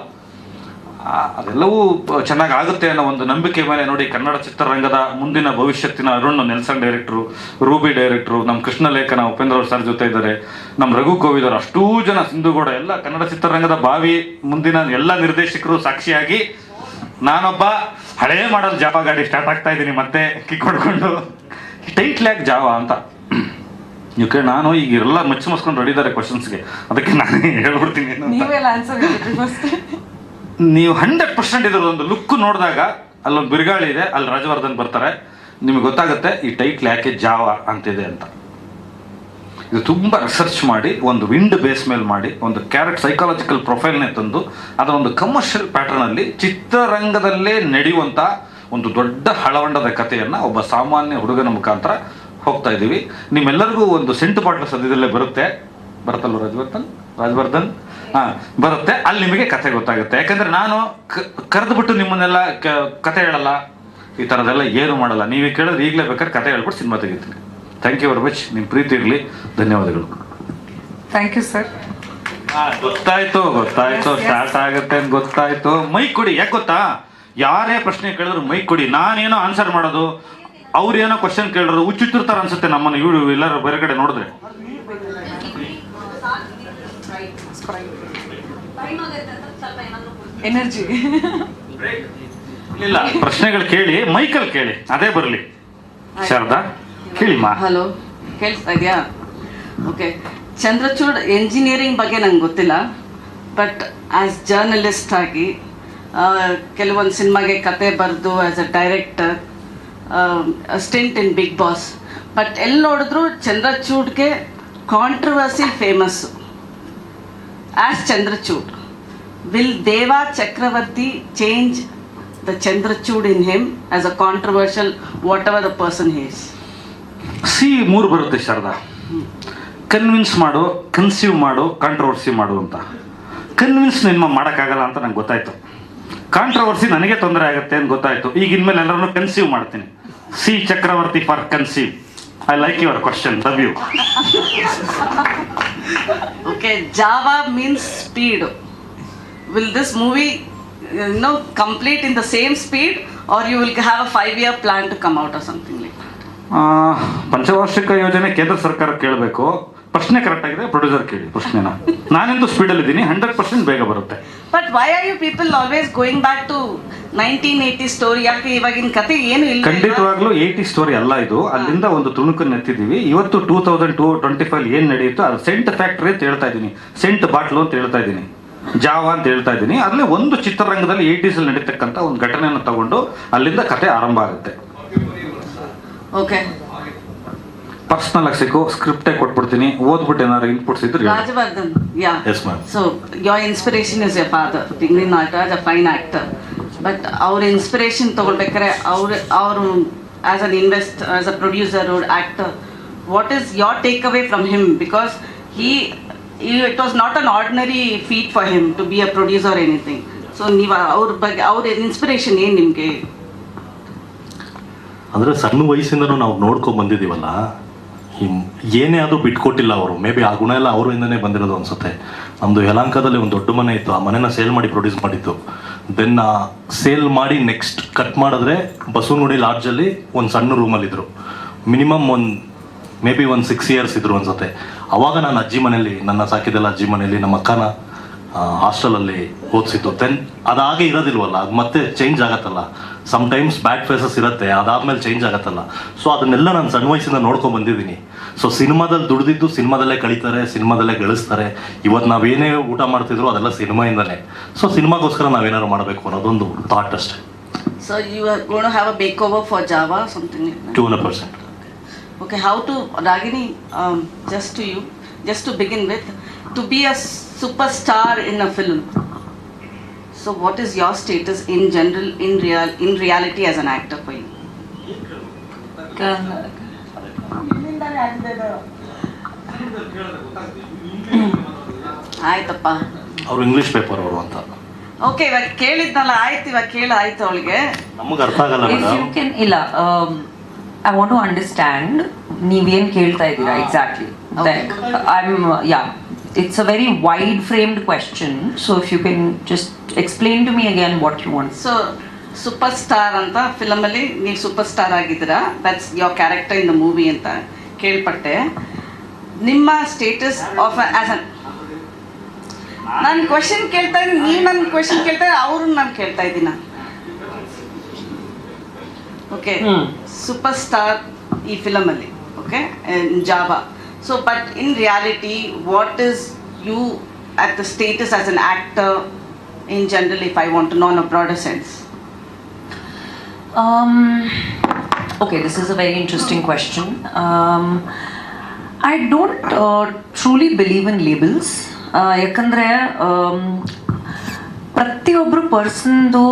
ಅದೆಲ್ಲವೂ ಚೆನ್ನಾಗಿ ಆಗುತ್ತೆ ಅನ್ನೋ ಒಂದು ನಂಬಿಕೆ ಮೇಲೆ ನೋಡಿ ಕನ್ನಡ ಚಿತ್ರರಂಗದ ಮುಂದಿನ ಭವಿಷ್ಯತ್ತಿನ Arun, Nelson director, Ruby director, ನಮ್ಮ ಕೃಷ್ಣ ಲೇಖನ ಉಪೇಂದ್ರ ಅವ್ರ ಸರ್ ಜೊತೆ ಇದ್ದಾರೆ. ನಮ್ಮ ರಘು ಕೋವಿದವರು ಅಷ್ಟೂ ಜನ ಸಿಂಧುಗೌಡ, ಎಲ್ಲ ಕನ್ನಡ ಚಿತ್ರರಂಗದ ಬಾವಿ ಮುಂದಿನ ಎಲ್ಲ ನಿರ್ದೇಶಕರು ಸಾಕ್ಷಿಯಾಗಿ ನಾನೊಬ್ಬ ಹಳೇ ಮಾಡಲ್ ಜಾವ ಗಾಡಿ ಸ್ಟಾರ್ಟ್ ಆಗ್ತಾ ಇದ್ದೀನಿ, ಮತ್ತೆ ಕಿಕ್ ಹೊಡ್ಕೊಂಡು ಟೈಟ್ ಲ್ಯಾಕ್ ಜಾವ ಅಂತ. ನೀವು ಕೇಳಿ ನಾನು ಈಗ ಎಲ್ಲ ಮಚ್ಚಿ ಮಸ್ಕೊಂಡು ಹೊಡಿದ್ದಾರೆ ಕ್ವಶನ್ಸ್ಗೆ ಅದಕ್ಕೆ ನಾನು ಹೇಳ್ಬಿಡ್ತೀನಿ ನೀವು ಹಂಡ್ರೆಡ್ ಪರ್ಸೆಂಟ್ ಇದ್ರ ಒಂದು ಲುಕ್ ನೋಡಿದಾಗ ಅಲ್ಲೊಂದು ಬಿರುಗಾಳಿ ಇದೆ ಅಲ್ಲಿ ರಾಜವರ್ಧನ್ ಬರ್ತಾರೆ. ನಿಮಗೆ ಗೊತ್ತಾಗುತ್ತೆ ಈ ಟೈಟ್ಲ್ ಯಾಕೆ ಜಾವ ಅಂತಿದೆ ಅಂತ. ಇದು ತುಂಬ ರಿಸರ್ಚ್ ಮಾಡಿ ಒಂದು ವಿಂಡ್ ಬೇಸ್ ಮೇಲೆ ಮಾಡಿ ಒಂದು ಕ್ಯಾರೆಕ್ಟ್ ಸೈಕಾಲಜಿಕಲ್ ಪ್ರೊಫೈಲ್ನೇ ತಂದು ಅದರ ಒಂದು ಕಮರ್ಷಿಯಲ್ ಪ್ಯಾಟರ್ನಲ್ಲಿ ಚಿತ್ರರಂಗದಲ್ಲೇ ನಡೆಯುವಂಥ ಒಂದು ದೊಡ್ಡ ಹಳವಂಡದ ಕಥೆಯನ್ನು ಒಬ್ಬ ಸಾಮಾನ್ಯ ಹುಡುಗನ ಮುಖಾಂತರ ಹೋಗ್ತಾ ಇದ್ದೀವಿ. ನಿಮ್ಮೆಲ್ಲರಿಗೂ ಒಂದು ಸೆಂಟು ಪಾಟ್ಲ ಸದ್ಯದಲ್ಲೇ ಬರುತ್ತೆ. ಬರುತ್ತಲ್ವ ರಾಜವರ್ಧನ್? ರಾಜವರ್ಧನ್? ಹಾ ಬರುತ್ತೆ. ಅಲ್ಲಿ ನಿಮಗೆ ಕತೆ ಗೊತ್ತಾಗುತ್ತೆ. ಯಾಕಂದ್ರೆ ನಾನು ಕರೆದ್ಬಿಟ್ಟು ನಿಮ್ಮನ್ನೆಲ್ಲ ಕ- ಕತೆ ಹೇಳಲ್ಲ. ಈ ಥರದ್ದೆಲ್ಲ ಏನು ಮಾಡಲ್ಲ. ನೀವೇ ಕೇಳಿದ್ರೆ ಈಗಲೇ ಬೇಕಾದ್ರೆ ಕತೆ ಹೇಳ್ಬಿಟ್ಟು ಸಿನಿಮಾ ತೆಗಿತೀನಿ. ಥ್ಯಾಂಕ್ ಯು ವೆರಿ ಮಚ್ ನಿಮ್ಮ ಪ್ರೀತಿ ಇರಲಿ. ಧನ್ಯವಾದಗಳು. ಥ್ಯಾಂಕ್ ಯು ಸರ್ ಗೊತ್ತಾಯ್ತು ಗೊತ್ತಾಯ್ತು. ಸ್ಟಾರ್ಟ್ ಆಗುತ್ತೆ ಅಂತ ಗೊತ್ತಾಯ್ತು. ಮೈಕ್ ಕೊಡಿ ಯಾಕೆ ಗೊತ್ತಾ? ಯಾರೇ ಪ್ರಶ್ನೆ ಕೇಳಿದ್ರು ಮೈಕ್ ಕೊಡಿ. ನಾನೇನೋ ಆನ್ಸರ್ ಮಾಡೋದು? ಅವ್ರೇನೋ ಕ್ವಶನ್ ಕೇಳಿದ್ರು ಉಚ್ಚುತ್ತಿರ್ತಾರ ಅನ್ಸುತ್ತೆ ನಮ್ಮನ್ನು. ಇವರು ಎಲ್ಲರೂ ಬೇರೆ ಕಡೆ ನೋಡಿದ್ರೆ. ಎನರ್ಜಿ ಇಲ್ಲ ಪ್ರಶ್ನೆಗಳು ಕೇಳಿ ಮೈಕಲ್ ಕೇಳಿ ಅದೇ ಬರಲಿ. ಶಾರದಾ ಕೇಳಿಮ್ಮ. ಹಲೋ ಕೇಳಿಸ್ತಾ ಇದೆಯಾ? ಓಕೆ ಚಂದ್ರಚೂಡ್ ಎಂಜಿನಿಯರಿಂಗ್ ಬಗ್ಗೆ ನಂಗೆ ಗೊತ್ತಿಲ್ಲ ಬಟ್ ಆ್ಯಸ್ ಜರ್ನಲಿಸ್ಟ್ ಆಗಿ ಕೆಲವೊಂದು ಸಿನಿಮಾಗೆ ಕತೆ ಬರೆದು as a director stint in big boss but ಎಲ್ಲಿ ನೋಡಿದ್ರು ಚಂದ್ರಚೂಡ್ಗೆ controversy famous as Chandrachud. Will Deva Chakravarthi change the Chandrachud in him as a controversial whatever the person he's see ಮೂರು ಬರುತ್ತೆ Sharada. Convince ಮಾಡು ಕನ್ಸ್ಯೂವ್ ಮಾಡು ಕಾಂಟ್ರವರ್ಸಿ ಮಾಡು ಅಂತ. ಕನ್ವಿನ್ಸ್ ನಿಮ್ಮ ಮಾಡೋಕ್ಕಾಗಲ್ಲ ಅಂತ ನಂಗೆ ಗೊತ್ತಾಯ್ತು. ಕಾಂಟ್ರವರ್ಸಿ ನನಗೆ ತೊಂದರೆ ಆಗುತ್ತೆ ಅಂತ ಗೊತ್ತಾಯ್ತು. ಈಗ ಇನ್ಮೇಲೆ ಎಲ್ಲರನ್ನು ಕನ್ಸೀವ್ ಮಾಡ್ತೀನಿ. C Chakravarthi for conceive. I like your question love you okay Java means speed will this movie no complete in the same speed are you will have a five year plan to come out of something like ಪಂಚವಾರ್ಷಿಕ ಯೋಜನೆ ಕೇಂದ್ರ ಸರ್ಕಾರ ಕೇಳಬೇಕು. ಪ್ರಶ್ನೆ correct ಆಗಿದೆ producer ಕೇಳಿ ಪ್ರಶ್ನೆನ. ನಾನೆಂದು ಸ್ಪೀಡಲ್ಲಿ ಇದ್ದೀನಿ ಹಂಡ್ರೆಡ್ ಪರ್ಸೆಂಟ್ ಬೇಗ ಬರುತ್ತೆ. But why are you people always going back to nineteen eighty story ಯಾಕೆ ಇವಾಗಿನ ಕತೆ ಏನು ಇಲ್ಲ ಖಂಡಿತವಾಗ್ಲೂ ಏಯ್ಟಿ ಸ್ಟೋರಿ ಅಲ್ಲ ಇದು. ಅಲ್ಲಿಂದ ಒಂದು ತುಣುಕನ್ನು ಎತ್ತಿದ್ದೀವಿ. ಇವತ್ತು two thousand two twenty five ಏನು ನಡೆಯುತ್ತೋ ಅದು ಸೆಂಟ್ ಫ್ಯಾಕ್ಟ್ರಿ ಅಂತ ಹೇಳ್ತಾ ಇದ್ದೀನಿ. ಸೆಂಟ್ ಬಾಟ್ಲು ಅಂತ ಹೇಳ್ತಾ ಇದ್ದೀನಿ. ಜಾವ ಅಂತ ಹೇಳ್ತಾ ಇದ್ದೀನಿ. ಅಲ್ಲೇ ಒಂದು ಚಿತ್ರರಂಗದಲ್ಲಿ ಏಯ್ಟೀಸಲ್ಲಿ ನಡೀತಕ್ಕಂಥ ಒಂದು ಘಟನೆಯನ್ನು ತಗೊಂಡು ಅಲ್ಲಿಂದ ಕತೆ ಆರಂಭ ಆಗುತ್ತೆ. ಓಕೆ ಪರ್ಸ್ನಲ್ ಆಗಿ ಸಿಕ್ಕು ಸ್ಕ್ರಿಪ್ಟೇ ಕೊಟ್ಬಿಡ್ತೀನಿ. ಓದ್ಬಿಟ್ಟು ಏನಾದ್ರು ಇನ್ಪುಟ್ಸ್ ಇದ್ರೆ. Rajavardhan yeah Yes, ma'am. So your inspiration is a father ಪಿಂಗ್ಲಿ as a fine actor but ಅವ್ರ ಇನ್ಸ್ಪಿರೇಷನ್ ತಗೊಳ್ಬೇಕಾದ್ರೆ ಅವ್ರ ಅವರು as an invest as a producer actor what is your take away from him because he it was not an ordinary feat for him to be a producer anything so ನೀವು ಅವ್ರ ಬಗ್ಗೆ ಅವ್ರ inspiration ಏನು ನಿಮಗೆ? ಅಂದರೆ ಸಣ್ಣ ವಯಸ್ಸಿಂದನೂ ನಾವು ನೋಡ್ಕೊಂಡು ಬಂದಿದ್ದೀವಲ್ಲ ಏನೇ ಅದು ಬಿಟ್ಕೊಟ್ಟಿಲ್ಲ ಅವರು. ಮೇ ಬಿ ಆ ಗುಣ ಎಲ್ಲ ಅವರಿಂದನೇ ಬಂದಿರೋದು ಅನ್ಸುತ್ತೆ. ನಮ್ಮದು ಯಲಾಂಕದಲ್ಲಿ ಒಂದು ದೊಡ್ಡ ಮನೆ ಇತ್ತು. ಆ ಮನೆನ ಸೇಲ್ ಮಾಡಿ ಪ್ರೊಡ್ಯೂಸ್ ಮಾಡಿದ್ದು. ದೆನ್ ಸೇಲ್ ಮಾಡಿ ನೆಕ್ಸ್ಟ್ ಕಟ್ ಮಾಡಿದ್ರೆ ಬಸವನಗುಡಿ ಲಾಡ್ಜಲ್ಲಿ ಒಂದು ಸಣ್ಣ ರೂಮಲ್ಲಿದ್ದರು ಮಿನಿಮಮ್ ಒಂದು ಮೇ ಬಿ ಒಂದು ಸಿಕ್ಸ್ ಇಯರ್ಸ್ ಇದ್ರು ಅನ್ಸುತ್ತೆ. ಅವಾಗ ನಾನು ಅಜ್ಜಿ ಮನೆಯಲ್ಲಿ, ನನ್ನ ಸಾಕಿದೆಲ್ಲ ಅಜ್ಜಿ ಮನೆಯಲ್ಲಿ, ನಮ್ಮ ಅಕ್ಕನ ಹಾಸ್ಟೆಲಲ್ಲಿ ಓದಿಸಿದ್ದು. ದೆನ್ ಅದಾಗೆ ಇರೋದಿಲ್ವಲ್ಲ ಅದು ಮತ್ತೆ ಚೇಂಜ್ ಆಗತ್ತಲ್ಲ. ಸಮ್ ಟೈಮ್ಸ್ ಬ್ಯಾಡ್ ಫೇಸಸ್ ಇರುತ್ತೆ ಅದಾದ್ಮೇಲೆ ಚೇಂಜ್ ಆಗತ್ತಲ್ಲ. ಸೊ ಅದನ್ನೆಲ್ಲ ನಾನು ಸಣ್ಣ ವಯಸ್ಸಿಂದ ನೋಡ್ಕೊಂಡ್ ಬಂದಿದ್ದೀನಿ. ಸೊ ಸಿನಿಮಾದಲ್ಲಿ ದುಡಿದಿದ್ದು ಸಿನಿಮಾದಲ್ಲೇ ಕಳೀತಾರೆ ಸಿನಿಮಾದಲ್ಲೇ ಗಳಿಸ್ತಾರೆ. ಇವತ್ತು ನಾವೇನೇ ಊಟ ಮಾಡ್ತಿದ್ರು ಅದೆಲ್ಲ ಸಿನಿಮಾಯಿಂದಲೇ ಸೊ ಸಿನಿಮಾಗೋಸ್ಕರ ನಾವೇನಾದ್ರು ಮಾಡಬೇಕು ಅನ್ನೋದೊಂದು ಥಾಟ್ ಅಷ್ಟೇ. So you gonna have a bake over for Jawa something two hundred percent okay how to Ragini, just you just to begin with, to be a superstar in a film. So, what is your status in general, in real, in reality as an actor for you? ಆಯ್ತಪ್ಪ. ಅವ್ರು English paper ಅವರು ಅಂತ. Okay ಇವಾಗ ಕೇಳಿದ್ನಲ್ಲ ಆಯ್ತು ಇವಾಗ ಕೇಳ ಆಯ್ತು ಅವಳಿಗೆ. ನಮಗೆ ಅರ್ಥ ಆಗಲ್ಲ ಇಫ್ ಯು ಕ್ಯಾನ್ ಇಲ್ಲ ಐ ವಾಂಟ್ ಟು ಅಂಡರ್ಸ್ಟ್ಯಾಂಡ್ ನೀವೇನ್ ಕೇಳ್ತಾ ಇದ್ದೀರಾ exactly I am yeah it's a very wide framed question. So if you can just explain to me again what you want. So super star ಅಂತ ಫಿಲಮಲ್ಲಿ ನೀವು super star ಆಗಿದ್ದೀರಾ that's your character in the movie ಅಂತ ಕೇಳ್ಪಟ್ಟೆ ನಿಮ್ಮ status of as an ನಾನು question ಕೇಳ್ತಾ ಇದ್ದೀನಿ ನೀವು ನನ್ನ ಕ್ವಶನ್ ಕೇಳ್ತಾ ಇದ್ದೀರಾ ಅವ್ರನ್ನ ನಾನು ಕೇಳ್ತಾ ಇದ್ದೀನ ಓಕೆ ಹ್ಮ್. ಸೂಪರ್ ಸ್ಟಾರ್ ಈ ಫಿಲಮಲ್ಲಿ okay Jawa but in reality, what is you at the status as an actor in general, if I want to know in a broader sense? Um, okay, this is a very interesting question. Um, I don't uh, truly believe in labels. Uh, ಯಾಕಂದರೆ ಪ್ರತಿಯೊಬ್ಬರು ಪರ್ಸನ್ದು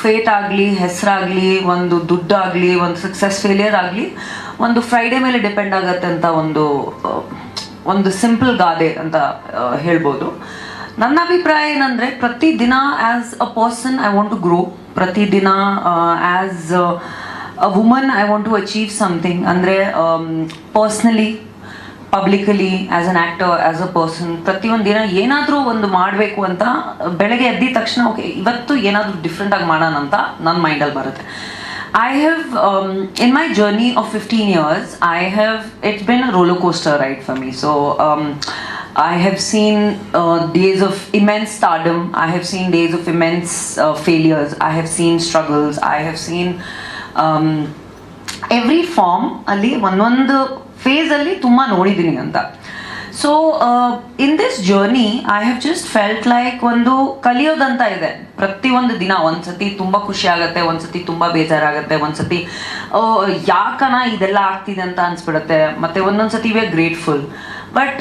fate ಆಗಲಿ ಹೆಸರಾಗಲಿ ಒಂದು ದುಡ್ಡಾಗಲಿ ಒಂದು success failure ಆಗಲಿ ಒಂದು Friday ಮೇಲೆ depend ಆಗತ್ತೆ ಅಂತ ಒಂದು ಒಂದು ಸಿಂಪಲ್ ಗಾದೆ ಅಂತ ಹೇಳ್ಬೋದು. ನನ್ನ ಅಭಿಪ್ರಾಯ ಏನಂದರೆ ಪ್ರತಿದಿನ as a person I want to grow ಪ್ರತಿದಿನ as a woman I want to achieve something ಅಂದರೆ personally publicly as an actor as a person ಪ್ರತಿಯೊಂದು ದಿನ ಏನಾದರೂ ಒಂದು ಮಾಡಬೇಕು ಅಂತ, ಬೆಳಗ್ಗೆ ಎದ್ದಿದ ತಕ್ಷಣ ಓಕೆ ಇವತ್ತು ಏನಾದರೂ ಡಿಫ್ರೆಂಟಾಗಿ ಮಾಡೋಣ ಅಂತ ನನ್ನ ಮೈಂಡಲ್ಲಿ ಬರುತ್ತೆ. I have, um, in my journey of 15 years, I have, it's been a roller coaster ride for me. So, um, I have seen uh, days of immense stardom, I have seen days of immense uh, failures, I have seen struggles, I have seen um, every form ಅಲ್ಲಿ ಒಂದೊಂದು ಫೇಸಲ್ಲಿ ತುಂಬ ನೋಡಿದ್ದೀನಿ ಅಂತ so in this journey I have just felt like ಒಂದು ಕಲಿಯೋದಂತ ಇದೆ. ಪ್ರತಿಯೊಂದು ದಿನ ಒಂದ್ಸತಿ ತುಂಬ ಖುಷಿ ಆಗುತ್ತೆ, ಒಂದ್ಸತಿ ತುಂಬ ಬೇಜಾರಾಗುತ್ತೆ, ಒಂದ್ಸತಿ ಯಾಕನ ಇದೆಲ್ಲ ಆಗ್ತಿದೆ ಅಂತ ಅನ್ಸ್ಬಿಡುತ್ತೆ. ಮತ್ತೆ ಒಂದೊಂದ್ಸತಿ we are grateful but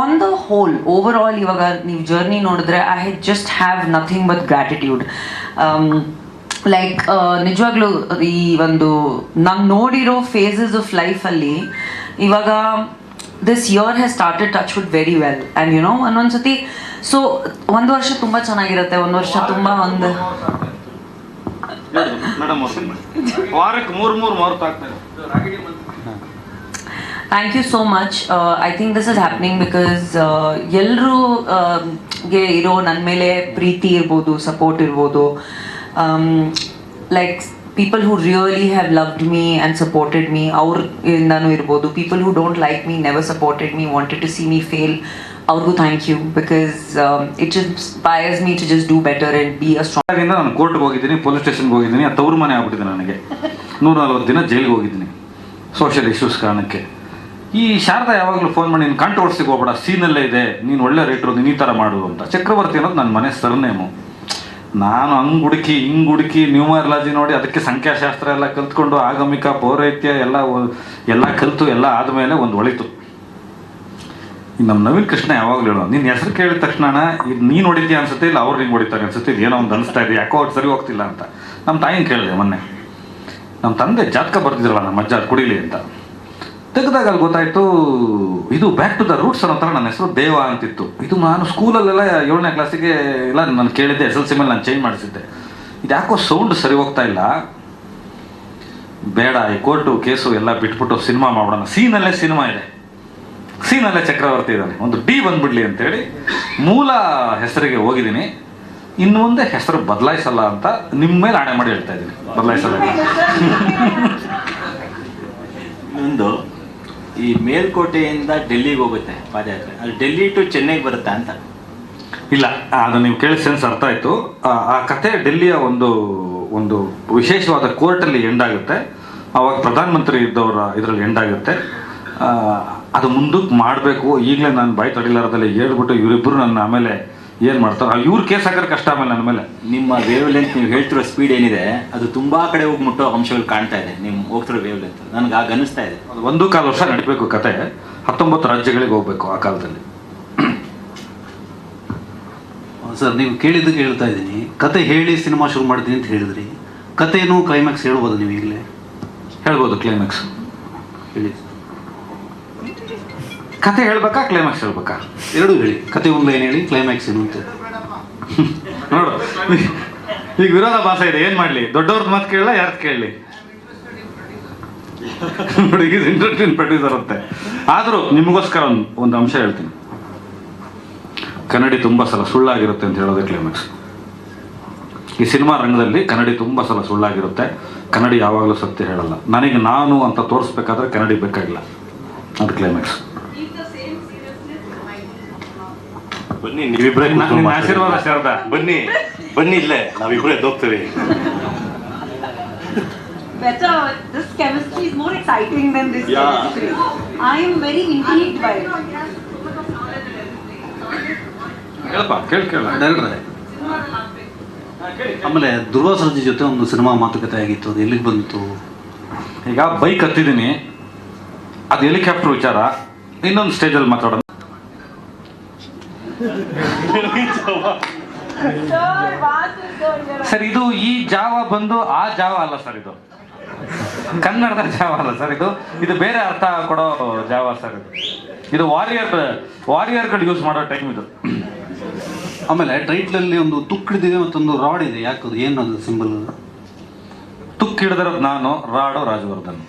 on the whole over all ಇವಾಗ ನೀವು ಜರ್ನಿ ನೋಡಿದ್ರೆ I had just have nothing but gratitude like ನಿಜವಾಗ್ಲೂ ಈ ಒಂದು ನಾನು ನೋಡಿರೋ ಫೇಸಸ್ ಆಫ್ ಲೈಫಲ್ಲಿ ಇವಾಗ this year has started touch wood very well and you know ಒಂದೊಂದ್ಸತಿ so ಒಂದು ವರ್ಷ ತುಂಬ ಚೆನ್ನಾಗಿರುತ್ತೆ ಒಂದು ವರ್ಷ ತುಂಬ ಒಂದು ವಾರಕ್ಕೆ ಮೂರು ಮೂರು ಮಾರ್ಕ್ ಆಗ್ತಾರೆ thank you so much I think this is happening because ಎಲ್ಲರೂ ಗೆ ಇರೋ ನನ್ನ ಮೇಲೆ ಪ್ರೀತಿ ಇರ್ಬೋದು ಸಪೋರ್ಟ್ ಇರ್ಬೋದು. Like people who really have loved me and supported me ಅವ್ರಿಂದನೂ ಇರ್ಬೋದು. People who don't like me never supported me wanted to see me fail ಅವ್ರಿಗೂ thank you because it inspires me to just do better and be a strong ನಾನು ಕೋರ್ಟ್ಗೆ ಹೋಗಿದ್ದೀನಿ police ಸ್ಟೇಷನ್ಗೆ ಹೋಗಿದ್ದೀನಿ ತವ್ರ ಮನೆ ಆಗ್ಬಿಟ್ಟಿದೆ ನನಗೆ. ನೂರ ನಲ್ವತ್ತು ದಿನ ಜೈಲಿಗೆ ಹೋಗಿದ್ದೀನಿ ಸೋಷಿಯಲ್ ಇಶ್ಯೂಸ್ ಕಾರಣಕ್ಕೆ. ಈ ಶಾರದಾ ಯಾವಾಗಲೂ ಫೋನ್ ಮಾಡಿ, ನೀನು ಕಾಂಟ್ರವರ್ಸಿಗೆ ಹೋಗ್ಬೇಡ ಸೀನಲ್ಲೇ ಇದೆ, ನೀನು ಒಳ್ಳೆ ರೇಟ್ರು ನೀನು ಈ ಥರ ಮಾಡು ಅಂತ. ಚಕ್ರವರ್ತಿ ಅನ್ನೋದು ನನ್ನ ಮನೆ ಸರ್ನೇಮು ನಾನು ಹಂಗೆ ಹುಡುಕಿ ಹಿಂಗೆ ಹುಡುಕಿ ನ್ಯೂಮರಾಲಜಿ ನೋಡಿ ಅದಕ್ಕೆ ಸಂಖ್ಯಾಶಾಸ್ತ್ರ ಎಲ್ಲ ಕಲ್ತ್ಕೊಂಡು ಆಗಮಿಕ ಪೌರೈತ್ಯ ಎಲ್ಲ ಎಲ್ಲ ಕಲಿತು ಎಲ್ಲ ಆದಮೇಲೆ ಒಂದು ಒಳಿತು. ನಮ್ಮ ನವೀನ್ ಕೃಷ್ಣ ಯಾವಾಗಲೂ ಹೇಳೋ ನಿನ್ನ ಹೆಸರು ಕೇಳಿದ ತಕ್ಷಣ ಇದು ನೀನು ಹೊಡಿತೀಯ ಅನ್ಸುತ್ತೆ ಇಲ್ಲ ಅವ್ರು ನಿಂಗೆ ಹೊಡಿತಾರೆ ಅನ್ಸುತ್ತೆ? ಇದು ಏನೋ ಒಂದು ಅನಿಸ್ತಾ ಇದೆ, ಯಾಕೋ ಅವ್ರು ಸರಿ ಹೋಗ್ತಿಲ್ಲ ಅಂತ. ನಮ್ಮ ತಾಯಿನ ಕೇಳಿದೆ ಮೊನ್ನೆ. ನಮ್ಮ ತಂದೆ ಜಾತಕ ಬರ್ತಿದ್ರಲ್ಲ ನಮ್ಮ ಅಜ್ಜ ಕುಡಿಲಿ ಅಂತ. ತೆಗೆದಾಗ ಅಲ್ಲಿ ಗೊತ್ತಾಯ್ತು ಇದು ಬ್ಯಾಕ್ ಟು ದ ರೂಟ್ಸ್ ಅನ್ನೋ ಥರ ನನ್ನ ಹೆಸರು ದೇವ ಅಂತಿತ್ತು. ಇದು ನಾನು ಸ್ಕೂಲಲ್ಲೆಲ್ಲ ಏಳನೇ ಕ್ಲಾಸಿಗೆ ಎಲ್ಲ ನಾನು ಕೇಳಿದ್ದೆ ಎಸ್ ಎಲ್ ಸಿ ಮೇಲೆ ನಾನು ಚೇಂಜ್ ಮಾಡಿಸಿದ್ದೆ. ಇದು ಯಾಕೋ ಸೌಂಡ್ ಸರಿ ಹೋಗ್ತಾ ಇಲ್ಲ. ಬೇಡ ಈ ಕೋರ್ಟು ಕೇಸು ಎಲ್ಲ ಬಿಟ್ಬಿಟ್ಟು ಸಿನಿಮಾ ಮಾಡೋಣ. ಸೀನಲ್ಲೇ ಸಿನಿಮಾ ಇದೆ. ಸೀನಲ್ಲೇ ಚಕ್ರವರ್ತಿ ಇದ್ದಾನೆ. ಒಂದು ಡಿ ಬಂದ್ಬಿಡ್ಲಿ ಅಂತೇಳಿ ಮೂಲ ಹೆಸರಿಗೆ ಹೋಗಿದ್ದೀನಿ. ಇನ್ನು ಮುಂದೆ ಹೆಸರು ಬದಲಾಯಿಸಲ್ಲ ಅಂತ ನಿಮ್ಮ ಮೇಲೆ ಆಣೆ ಮಾಡಿ ಹೇಳ್ತಾ ಇದ್ದೀನಿ. ಬದಲಾಯಿಸಲ್ಲ. ಒಂದು ಈ ಮೇಲ್ಕೋಟೆಯಿಂದ ಡೆಲ್ಲಿಗೆ ಹೋಗುತ್ತೆ ಪಾದಯಾತ್ರೆ. ಅಲ್ಲಿ ಡೆಲ್ಲಿ ಟು ಚೆನ್ನೈಗೆ ಬರುತ್ತಾ ಅಂತ. ಇಲ್ಲ ಅದು ನೀವು ಕೇಳಿ ಸೆನ್ಸ್ ಅರ್ಥ ಆಯ್ತು. ಆ- ಕಥೆ ಡೆಲ್ಲಿಯ ಒಂದು ಒಂದು ವಿಶೇಷವಾದ ಕೋರ್ಟಲ್ಲಿ ಎಂಡ್ ಆಗುತ್ತೆ. ಅವಾಗ ಪ್ರಧಾನಮಂತ್ರಿ ಇದ್ದವರ ಇದರಲ್ಲಿ ಎಂಡ್ ಆಗುತ್ತೆ. ಆ, ಅದು ಮುಂದಕ್ಕೆ ಮಾಡಬೇಕು. ಈಗಲೇ ನಾನು ಬಾಯಿ ತಡಿಲಾರದಲ್ಲಿ ಹೇಳ್ಬಿಟ್ಟು ಇವರಿಬ್ಬರು ನನ್ನ ಆಮೇಲೆ ಏನು ಮಾಡ್ತಾರೆ? ಇವ್ರ ಕೇಸ್ ಹಾಕೋರು ಕಷ್ಟ ಆಮೇಲೆ ನನ್ನ ಮೇಲೆ. ನಿಮ್ಮ ವೇವ್ ಲೆಂತ್ ನೀವು ಹೇಳ್ತಿರೋ ಸ್ಪೀಡ್ ಏನಿದೆ ಅದು ತುಂಬಾ ಕಡೆ ಹೋಗಿ ಮುಟ್ಟೋ ಅಂಶಗಳು ಕಾಣ್ತಾ ಇದೆ. ನೀವು ಹೋಗ್ತಿರೋ ವೇವ್ ಲೆಂತ್ ನನಗೆ ಆಗ ಅನಿಸ್ತಾ ಇದೆ. ಅದು ಒಂದು ಕಾಲು ವರ್ಷ ನಡಿಬೇಕು ಕತೆ. ಹತ್ತೊಂಬತ್ತು ರಾಜ್ಯಗಳಿಗೆ ಹೋಗ್ಬೇಕು ಆ ಕಾಲದಲ್ಲಿ. ಸರ್ ನೀವು ಕೇಳಿದ್ದಕ್ಕೆ ಹೇಳ್ತಾ ಇದ್ದೀನಿ. ಕತೆ ಹೇಳಿ ಸಿನಿಮಾ ಶುರು ಮಾಡ್ತೀನಿ ಅಂತ ಹೇಳಿದ್ರಿ. ಕತೆಯನ್ನು ಕ್ಲೈಮ್ಯಾಕ್ಸ್ ಹೇಳ್ಬೋದು ನೀವು ಈಗಲೇ? ಹೇಳ್ಬೋದು ಕ್ಲೈಮ್ಯಾಕ್ಸ್ ಹೇಳಿ. ಕತೆ ಹೇಳ್ಬೇಕಾ ಕ್ಲೈಮ್ಯಾಕ್ಸ್ ಹೇಳ್ಬೇಕಾ? ಎರಡೂ ಹೇಳಿ. ಕತೆ ಒಂದು ಏನು ಹೇಳಿ ಕ್ಲೈಮ್ಯಾಕ್ಸ್ ಏನು ಅಂತ. ನೋಡು ಈಗ ವಿರೋಧ ಭಾಷೆ ಇದೆ ಏನು ಮಾಡಲಿ? ದೊಡ್ಡವ್ರದ್ದು ಮಾತು ಕೇಳಲ್ಲ ಯಾರ್ದು ಕೇಳಲಿ? ನೋಡಿ ಈಗ ಇಂಟ್ರೆಸ್ಟಿಂಗ್ ಪ್ರೊಡ್ಯೂಸರ್ ಅಂತೆ ಆದರೂ ನಿಮಗೋಸ್ಕರ ಒಂದು ಒಂದು ಅಂಶ ಹೇಳ್ತೀನಿ. ಕನ್ನಡಿ ತುಂಬ ಸಲ ಸುಳ್ಳಾಗಿರುತ್ತೆ ಅಂತ ಹೇಳೋದೇ ಕ್ಲೈಮ್ಯಾಕ್ಸ್ ಈ ಸಿನಿಮಾ ರಂಗದಲ್ಲಿ ಕನ್ನಡಿ ತುಂಬ ಸಲ ಸುಳ್ಳಾಗಿರುತ್ತೆ. ಕನ್ನಡಿ ಯಾವಾಗಲೂ ಸತ್ಯ ಹೇಳಲ್ಲ. ನನಗೆ ನಾನು ಅಂತ ತೋರಿಸ್ಬೇಕಾದ್ರೆ ಕನ್ನಡಿ ಬೇಕಾಗಿಲ್ಲ. ಅದು ಕ್ಲೈಮ್ಯಾಕ್ಸ್ ಬನ್ನಿ ನೀವಿಬ್ಬರೇ ನಿನ್ನ- ನಿನ್ನ ಆಶೀರ್ವಾದ ಶಾರದಾ ಬನ್ನಿ ಬನ್ನಿ ಇಲ್ಲೇ ನಾವಿಬ್ಬರೇ ಎದ್ದೋಗ್ತೀವಿ better. This chemistry is more exciting than this Yeah. chemistry. I am very intrigued by it. ಹೇಳಪ್ಪ ಕೇಳಿ ಕೇಳ ಆಮೇಲೆ ದುರ್ವಾಸ ಜೊತೆ ಒಂದು ಸಿನಿಮಾ ಮಾತುಕತೆ ಆಗಿತ್ತು ಅದು ಎಲ್ಲಿಗೆ ಬಂತು ಈಗ ಬೈಕ್ ಹತ್ತಿದ್ದೀನಿ ಅದು ಹೆಲಿಕಾಪ್ಟರ್ ವಿಚಾರ ಇನ್ನೊಂದು ಸ್ಟೇಜಲ್ಲಿ ಮಾತಾಡೋಣ ಸರ್ ಇದು ಈ ಜಾವ ಬಂದು ಆ ಜಾವ ಅಲ್ಲ ಸರ್ ಇದು. ಕನ್ನಡದ ಜಾವ ಅಲ್ಲ ಸರ್ ಇದು. ಇದು ಬೇರೆ ಅರ್ಥ ಕೊಡೋ ಜಾವ ಸರ್ ಇದು. ಇದು ವಾರಿಯರ್ ವಾರಿಯರ್ಗಳು ಯೂಸ್ ಮಾಡೋ ಟೈಮ್ ಇದು. ಆಮೇಲೆ ಟೈಟ್ಲಲ್ಲಿ ಒಂದು ತುಕ್ಕಿಡಿದಿದೆ ಮತ್ತೊಂದು ರಾಡ್ ಇದೆ. ಯಾಕದು ಏನು ಅದು ಸಿಂಬಲ್ ತುಕ್ ಹಿಡಿದಿರೋದು ನಾನು ರಾಡು ರಾಜವರ್ಧನ್.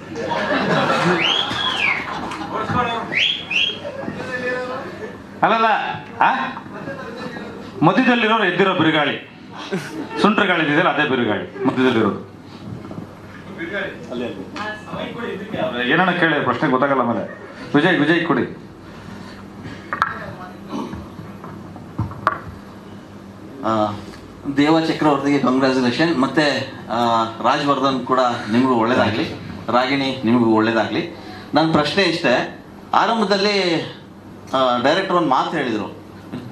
ಅಲ್ಲಲ್ಲ ಆ? ಮಧ್ಯದಲ್ಲಿರೋರು ಎದ್ದಿರೋ ಬಿರುಗಾಳಿ. ಸುಂಟ್ರ ಗಾಳಿ ಇದೆಯಲ್ಲ ಅದೇ ಬಿರುಗಾಳಿ, ಮಧ್ಯದಲ್ಲಿರೋದು. ಏನನ್ನ ಕೇಳಿ, ಪ್ರಶ್ನೆ ಗೊತ್ತಾಗಲ್ಲ ಮೇಲೆ ವಿಜಯ್ ವಿಜಯ್ ಕೊಡಿ. ದೇವ ಚಕ್ರವರ್ತಿಗೆ ಕಂಗ್ರ್ಯಾಚುಲೇಷನ್ ಮತ್ತೆ ರಾಜವರ್ಧನ್ ಕೂಡ ನಿಮಗೂ ಒಳ್ಳೇದಾಗಲಿ. ರಾಗಿಣಿ ನಿಮಗೂ ಒಳ್ಳೇದಾಗ್ಲಿ. ನನ್ನ ಪ್ರಶ್ನೆ ಇಷ್ಟೇ, ಆರಂಭದಲ್ಲಿ ಡೈರೆಕ್ಟರ್ ಒಂದು ಮಾತು ಹೇಳಿದರು.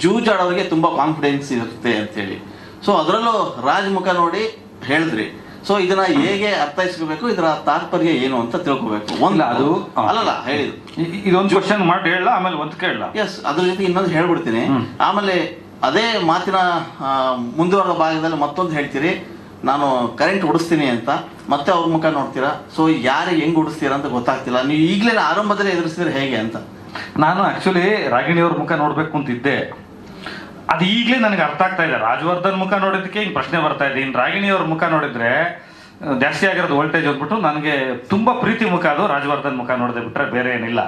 ಜೂಜಾಡೋರಿಗೆ ತುಂಬ ಕಾನ್ಫಿಡೆನ್ಸ್ ಇರುತ್ತೆ ಅಂತೇಳಿ. ಸೊ ಅದರಲ್ಲೂ ರಾಜ್ ಮುಖ ನೋಡಿ ಹೇಳಿದ್ರಿ. ಸೊ ಇದನ್ನ ಹೇಗೆ ಅರ್ಥೈಸ್ಕೋಬೇಕು ಇದರ ತಾತ್ಪರ್ಯ ಏನು ಅಂತ ತಿಳ್ಕೊಬೇಕು. ಒಂದ್ ಅದು-. ಅಲ್ಲಲ್ಲ ಹೇಳಿದ್ರು ಇದೊಂದು ಕ್ವಶನ್ ಮಾಡಿ ಹೇಳಲ್ಲ ಆಮೇಲೆ ಒಂದು ಕೇಳಲ್ಲ. ಎಸ್ ಅದ್ರ ಜೊತೆ ಇನ್ನೊಂದು ಹೇಳ್ಬಿಡ್ತೀನಿ. ಆಮೇಲೆ ಅದೇ ಮಾತಿನ ಮುಂದುವರೆದ ಭಾಗದಲ್ಲಿ ಮತ್ತೊಂದು ಹೇಳ್ತೀರಿ. ನಾನು ಕರೆಂಟ್ ಉಡಿಸ್ತೀನಿ ಅಂತ ಮತ್ತೆ ಅವ್ರ ಮುಖ ನೋಡ್ತೀರಾ? ಸೊ ಯಾರಿಗೆ ಹೆಂಗ್ ಉಡಿಸ್ತೀರಾ ಅಂತ ಗೊತ್ತಾಗ್ತಿಲ್ಲ. ನೀವು ಈಗಲೇ ಆರಂಭದಲ್ಲಿ ಎದುರಿಸಿದ್ರೆ ಹೇಗೆ ಅಂತ. ನಾನು ಆಕ್ಚುಲಿ ರಾಗಿಣಿಯವ್ರ ಮುಖ ನೋಡಬೇಕು ಅಂತಿದ್ದೆ. ಅದು ಈಗಲೇ ನನಗೆ ಅರ್ಥ ಆಗ್ತಾ ಇದೆ. ರಾಜವರ್ಧನ್ ಮುಖ ನೋಡಿದ್ದಕ್ಕೆ ಹಿಂಗೆ ಪ್ರಶ್ನೆ ಬರ್ತಾ ಇದೆ. ಇನ್ನು ರಾಗಿಣಿಯವ್ರ ಮುಖ ನೋಡಿದ್ರೆ ಜಾಸ್ತಿ ಆಗಿರೋದು ವೋಲ್ಟೇಜ್ ಅಂದ್ಬಿಟ್ಟು ನನಗೆ ತುಂಬ ಪ್ರೀತಿ ಮುಖ ಅದು, ರಾಜವರ್ಧನ್ ಮುಖ ನೋಡಿದೆ ಬಿಟ್ರೆ ಬೇರೆ ಏನಿಲ್ಲ.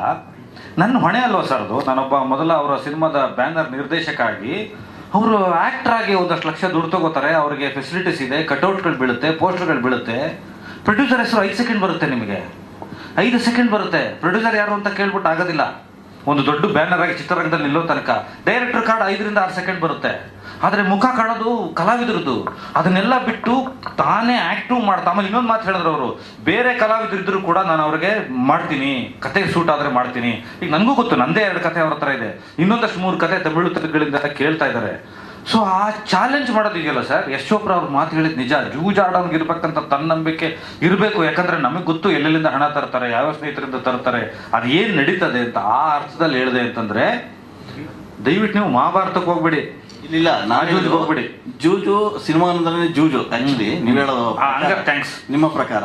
ನನ್ನ ಹೊಣೆ ಅಲ್ವ ಸರ್ ಅದು? ನಾನೊಬ್ಬ ಮೊದಲ ಅವರ ಸಿನಿಮಾದ ಬ್ಯಾನರ್ ನಿರ್ದೇಶಕ ಆಗಿ ಅವರು ಆಗಿ ಒಂದಷ್ಟು ಲಕ್ಷ ದುಡ್ಡು ತಗೋತಾರೆ. ಅವರಿಗೆ ಫೆಸಿಲಿಟೀಸ್ ಇದೆ ಕಟೌಟ್ಗಳು ಬೀಳುತ್ತೆ ಪೋಸ್ಟರ್ಗಳು ಬೀಳುತ್ತೆ. ಪ್ರೊಡ್ಯೂಸರ್ ಹೆಸರು ಐದು ಸೆಕೆಂಡ್ ಬರುತ್ತೆ ನಿಮಗೆ. ಐದು ಸೆಕೆಂಡ್ ಬರುತ್ತೆ. ಪ್ರೊಡ್ಯೂಸರ್ ಯಾರು ಅಂತ ಕೇಳ್ಬಿಟ್ಟು ಆಗೋದಿಲ್ಲ. ಒಂದು ದೊಡ್ಡ ಬ್ಯಾನರ್ ಆಗಿ ಚಿತ್ರರಂಗದಲ್ಲಿ ನಿಲ್ಲೋ ತನಕ ಡೈರೆಕ್ಟರ್ ಕಾರ್ಡ್ ಐದರಿಂದ ಆರು ಸೆಕೆಂಡ್ ಬರುತ್ತೆ. ಆದರೆ ಮುಖ ಕಾಣೋದು ಕಲಾವಿದರದ್ದು. ಅದನ್ನೆಲ್ಲ ಬಿಟ್ಟು ತಾನೇ ಆ್ಯಕ್ಟಿವ್ ಮಾಡ್ತಾ ಆಮೇಲೆ ಇನ್ನೊಂದು ಮಾತು ಹೇಳಿದ್ರು ಅವರು. ಬೇರೆ ಕಲಾವಿದರಿದ್ರು ಕೂಡ ನಾನು ಅವ್ರಿಗೆ ಮಾಡ್ತೀನಿ. ಕತೆ ಸೂಟ್ ಆದರೆ ಮಾಡ್ತೀನಿ. ಈಗ ನನಗೂ ಗೊತ್ತು, ನಂದೇ ಎರಡು ಕತೆ ಅವ್ರ ಹತ್ರ ಇದೆ. ಇನ್ನೊಂದಷ್ಟು ಮೂರು ಕತೆ ತಮಿಳು ತೆಲುಗುಗಳಿಂದ ಕೇಳ್ತಾ ಇದ್ದಾರೆ. ಸೊ ಆ ಚಾಲೆಂಜ್ ಮಾಡೋದಿದೆಯಲ್ಲ ಸರ್ ಯಶ್ ಚೋಪ್ರಾ ಅವ್ರ ಮಾತು ಹೇಳಿದ ನಿಜ. ಜೂಜಾಡೋನ್ಗೆ ಇರಬೇಕಂತ ತನ್ನ ನಂಬಿಕೆ ಇರಬೇಕು. ಯಾಕಂದ್ರೆ ನಮಗೆ ಗೊತ್ತು ಎಲ್ಲೆಲ್ಲಿಂದ ಹಣ ತರ್ತಾರೆ ಯಾವ ಸ್ನೇಹಿತರಿಂದ ತರ್ತಾರೆ ಅದು ಏನು ನಡೀತದೆ ಅಂತ ಆ ಅರ್ಥದಲ್ಲಿ ಹೇಳಿದೆ ಅಂತಂದ್ರೆ ದಯವಿಟ್ಟು ನೀವು ಮಹಾಭಾರತಕ್ಕೆ ಹೋಗ್ಬೇಡಿ. ಇಲ್ಲ ನಾನು ಜೂಜು ಹೇಳೋದು ಹೋಗ್ಬಿಡಿ. ಜೂಜು ಸಿನಿಮಾ ಅಂದ್ರೆ ಜೂಜು ಆಕ್ಚುಲಿ ನೀವು ಹೇಳೋದು ಹಂಗಾರೆ ನಿಮ್ಮ ಪ್ರಕಾರ.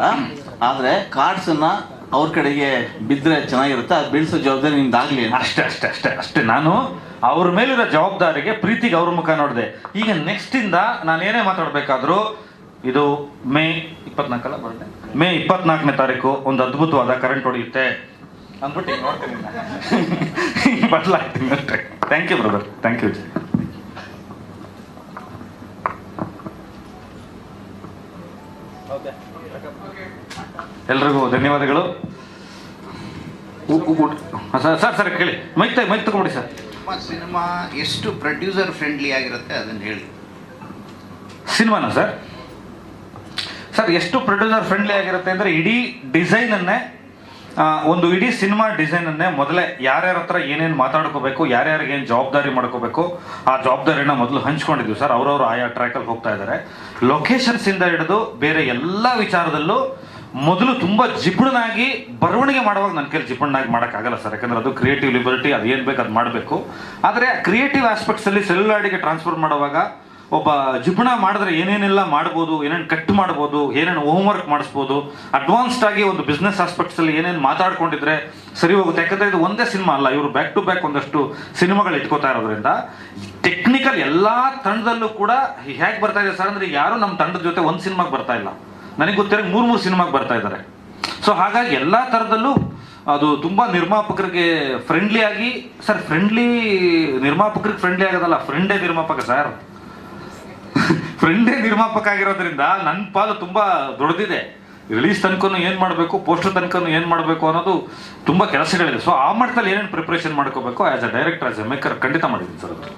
ಆದ್ರೆ ಕಾರ್ಡ್ಸ್ ಅನ್ನ ಅವ್ರ ಕಡೆಗೆ ಬಿದ್ದರೆ ಚೆನ್ನಾಗಿರುತ್ತೆ, ಅದು ಬೀಳ್ಸೋ ಜವಾಬ್ದಾರಿ ನಿಮ್ದು ಆಗಲಿ ಅಷ್ಟೇ ಅಷ್ಟೇ ಅಷ್ಟೇ ಅಷ್ಟೇ. ನಾನು ಅವ್ರ ಮೇಲಿರೋ ಜವಾಬ್ದಾರಿಗೆ ಪ್ರೀತಿಗೆ ಅವ್ರ ಮುಖ ನೋಡಿದೆ. ಈಗ ನೆಕ್ಸ್ಟಿಂದ ನಾನು ಏನೇ ಮಾತಾಡಬೇಕಾದ್ರೂ ಇದು ಮೇ ಇಪ್ಪತ್ನಾಲ್ಕಲ್ಲ ಬರುತ್ತೆ? ಮೇ ಇಪ್ಪತ್ನಾಲ್ಕನೇ ತಾರೀಕು ಒಂದು ಅದ್ಭುತವಾದ ಕರೆಂಟ್ ಹೊಡೆಯುತ್ತೆ ಅಂದ್ಬಿಟ್ಟು ನೋಡ್ತೀನಿ ಬದಲಾಗ್ತೀನಿ ಅಷ್ಟೇ. Thank you brother thank you ಎಲ್ರಿಗೂ ಧನ್ಯವಾದಗಳು. ಸರ್ ಸರ್ ಸರ್ ಕೇಳಿ. ಮೈತೆ ಮೈ ಮೈಕ್ ತಗೊಂಬಿಡಿ ಸರ್. ನಿಮ್ಮ ಸಿನಿಮಾ ಎಷ್ಟು ಪ್ರೊಡ್ಯೂಸರ್ ಫ್ರೆಂಡ್ಲಿ ಆಗಿರುತ್ತೆ ಅದನ್ನು ಹೇಳಿ. ಸಿನಿಮಾನ ಸರ್? ಸರ್ ಎಷ್ಟು ಪ್ರೊಡ್ಯೂಸರ್ ಫ್ರೆಂಡ್ಲಿ ಆಗಿರುತ್ತೆ ಅಂದರೆ ಇಡೀ ಡಿಸೈನನ್ನೇ ಒಂದು ಇಡೀ ಸಿನಿಮಾ ಡಿಸೈನನ್ನೇ ಮೊದಲೇ ಯಾರ್ಯಾರ ಹತ್ರ ಏನೇನು ಮಾತಾಡ್ಕೋಬೇಕು ಯಾರ್ಯಾರಿಗೆ ಏನು ಜವಾಬ್ದಾರಿ ಮಾಡ್ಕೋಬೇಕು ಆ ಜವಾಬ್ದಾರಿನ ಮೊದಲು ಹಂಚ್ಕೊಂಡಿದ್ವಿ ಸರ್. ಅವರವರು ಆಯಾ ಟ್ರ್ಯಾಕಲ್ಲಿ ಹೋಗ್ತಾ ಇದ್ದಾರೆ ಲೊಕೇಶನ್ಸಿಂದ ಹಿಡಿದು ಬೇರೆ ಎಲ್ಲ ವಿಚಾರದಲ್ಲೂ ಮೊದಲು ತುಂಬ ಜಿಪುಣನಾಗಿ ಬರವಣಿಗೆ ಮಾಡುವಾಗ ನನ್ನ ಕೈಲಿ ಜಿಪುಣನಾಗಿ ಮಾಡೋಕ್ಕಾಗಲ್ಲ ಸರ್. ಯಾಕಂದ್ರೆ ಅದು ಕ್ರಿಯೇಟಿವ್ ಲಿಬರ್ಟಿ ಅದು ಏನು ಬೇಕು ಅದು ಮಾಡಬೇಕು. ಆದರೆ ಕ್ರಿಯೇಟಿವ್ ಆಸ್ಪೆಕ್ಟ್ಸಲ್ಲಿ ಸೆಲ್ಯುಲಾರ್ಡಿಗೆ ಟ್ರಾನ್ಸ್ಫರ್ ಮಾಡುವಾಗ ಒಬ್ಬ ಜಿಪುಣ ಮಾಡಿದ್ರೆ ಏನೇನೆಲ್ಲ ಮಾಡ್ಬೋದು, ಏನೇನು ಕಟ್ ಮಾಡ್ಬೋದು, ಏನೇನು ಹೋಮ್ವರ್ಕ್ ಮಾಡಿಸ್ಬೋದು ಅಡ್ವಾನ್ಸ್ಡ್ ಆಗಿ ಒಂದು ಬಿಸ್ನೆಸ್ ಆಸ್ಪೆಕ್ಟ್ಸಲ್ಲಿ ಏನೇನು ಮಾತಾಡ್ಕೊಂಡಿದ್ರೆ ಸರಿ ಹೋಗುತ್ತೆ. ಯಾಕಂದ್ರೆ ಇದು ಒಂದೇ ಸಿನಿಮಾ ಅಲ್ಲ, ಇವರು ಬ್ಯಾಕ್ ಟು ಬ್ಯಾಕ್ ಒಂದಷ್ಟು ಸಿನಿಮಾಗಳು ಇಟ್ಕೋತಾ ಇರೋದ್ರಿಂದ ಟೆಕ್ನಿಕಲ್ ಎಲ್ಲ ತಂಡದಲ್ಲೂ ಕೂಡ ಹೇಗೆ ಬರ್ತಾ ಇದೆ ಸರ್? ಅಂದ್ರೆ ಯಾರು ನಮ್ಮ ತಂಡದ ಜೊತೆ ಒಂದು ಸಿನಿಮಾಗೆ ಬರ್ತಾ ಇಲ್ಲ. ನನಗೆ ಗೊತ್ತಿರೋ ಮೂರು ಮೂರು ಸಿನಿಮಾಗೆ ಬರ್ತಾ ಇದ್ದಾರೆ. ಸೊ ಹಾಗಾಗಿ ಎಲ್ಲ ಥರದಲ್ಲೂ ಅದು ತುಂಬ ನಿರ್ಮಾಪಕರಿಗೆ ಫ್ರೆಂಡ್ಲಿ ಆಗಿ ಸರ್ ಫ್ರೆಂಡ್ಲಿ ನಿರ್ಮಾಪಕರಿಗೆ ಫ್ರೆಂಡ್ಲಿ ಆಗೋದಲ್ಲ ಫ್ರೆಂಡೇ ನಿರ್ಮಾಪಕ ಸರ್ ಫ್ರೆಂಡೇ ನಿರ್ಮಾಪಕ ಆಗಿರೋದ್ರಿಂದ ನನ್ನ ಪಾಲು ತುಂಬ ದೊಡ್ಡದಿದೆ ರಿಲೀಸ್ ತನಕನು ಏನು ಮಾಡಬೇಕು ಪೋಸ್ಟರ್ ತನಕನು ಏನು ಮಾಡಬೇಕು ಅನ್ನೋದು ತುಂಬ ಕೆಲಸಗಳಿದೆ. ಸೊ ಆ ಮಟ್ಟದಲ್ಲಿ ಏನೇನು ಪ್ರಿಪ್ರೇಷನ್ ಮಾಡ್ಕೋಬೇಕು as a director as a maker ಖಂಡಿತ ಮಾಡಿದ್ದೀನಿ ಸರ್ ಅದು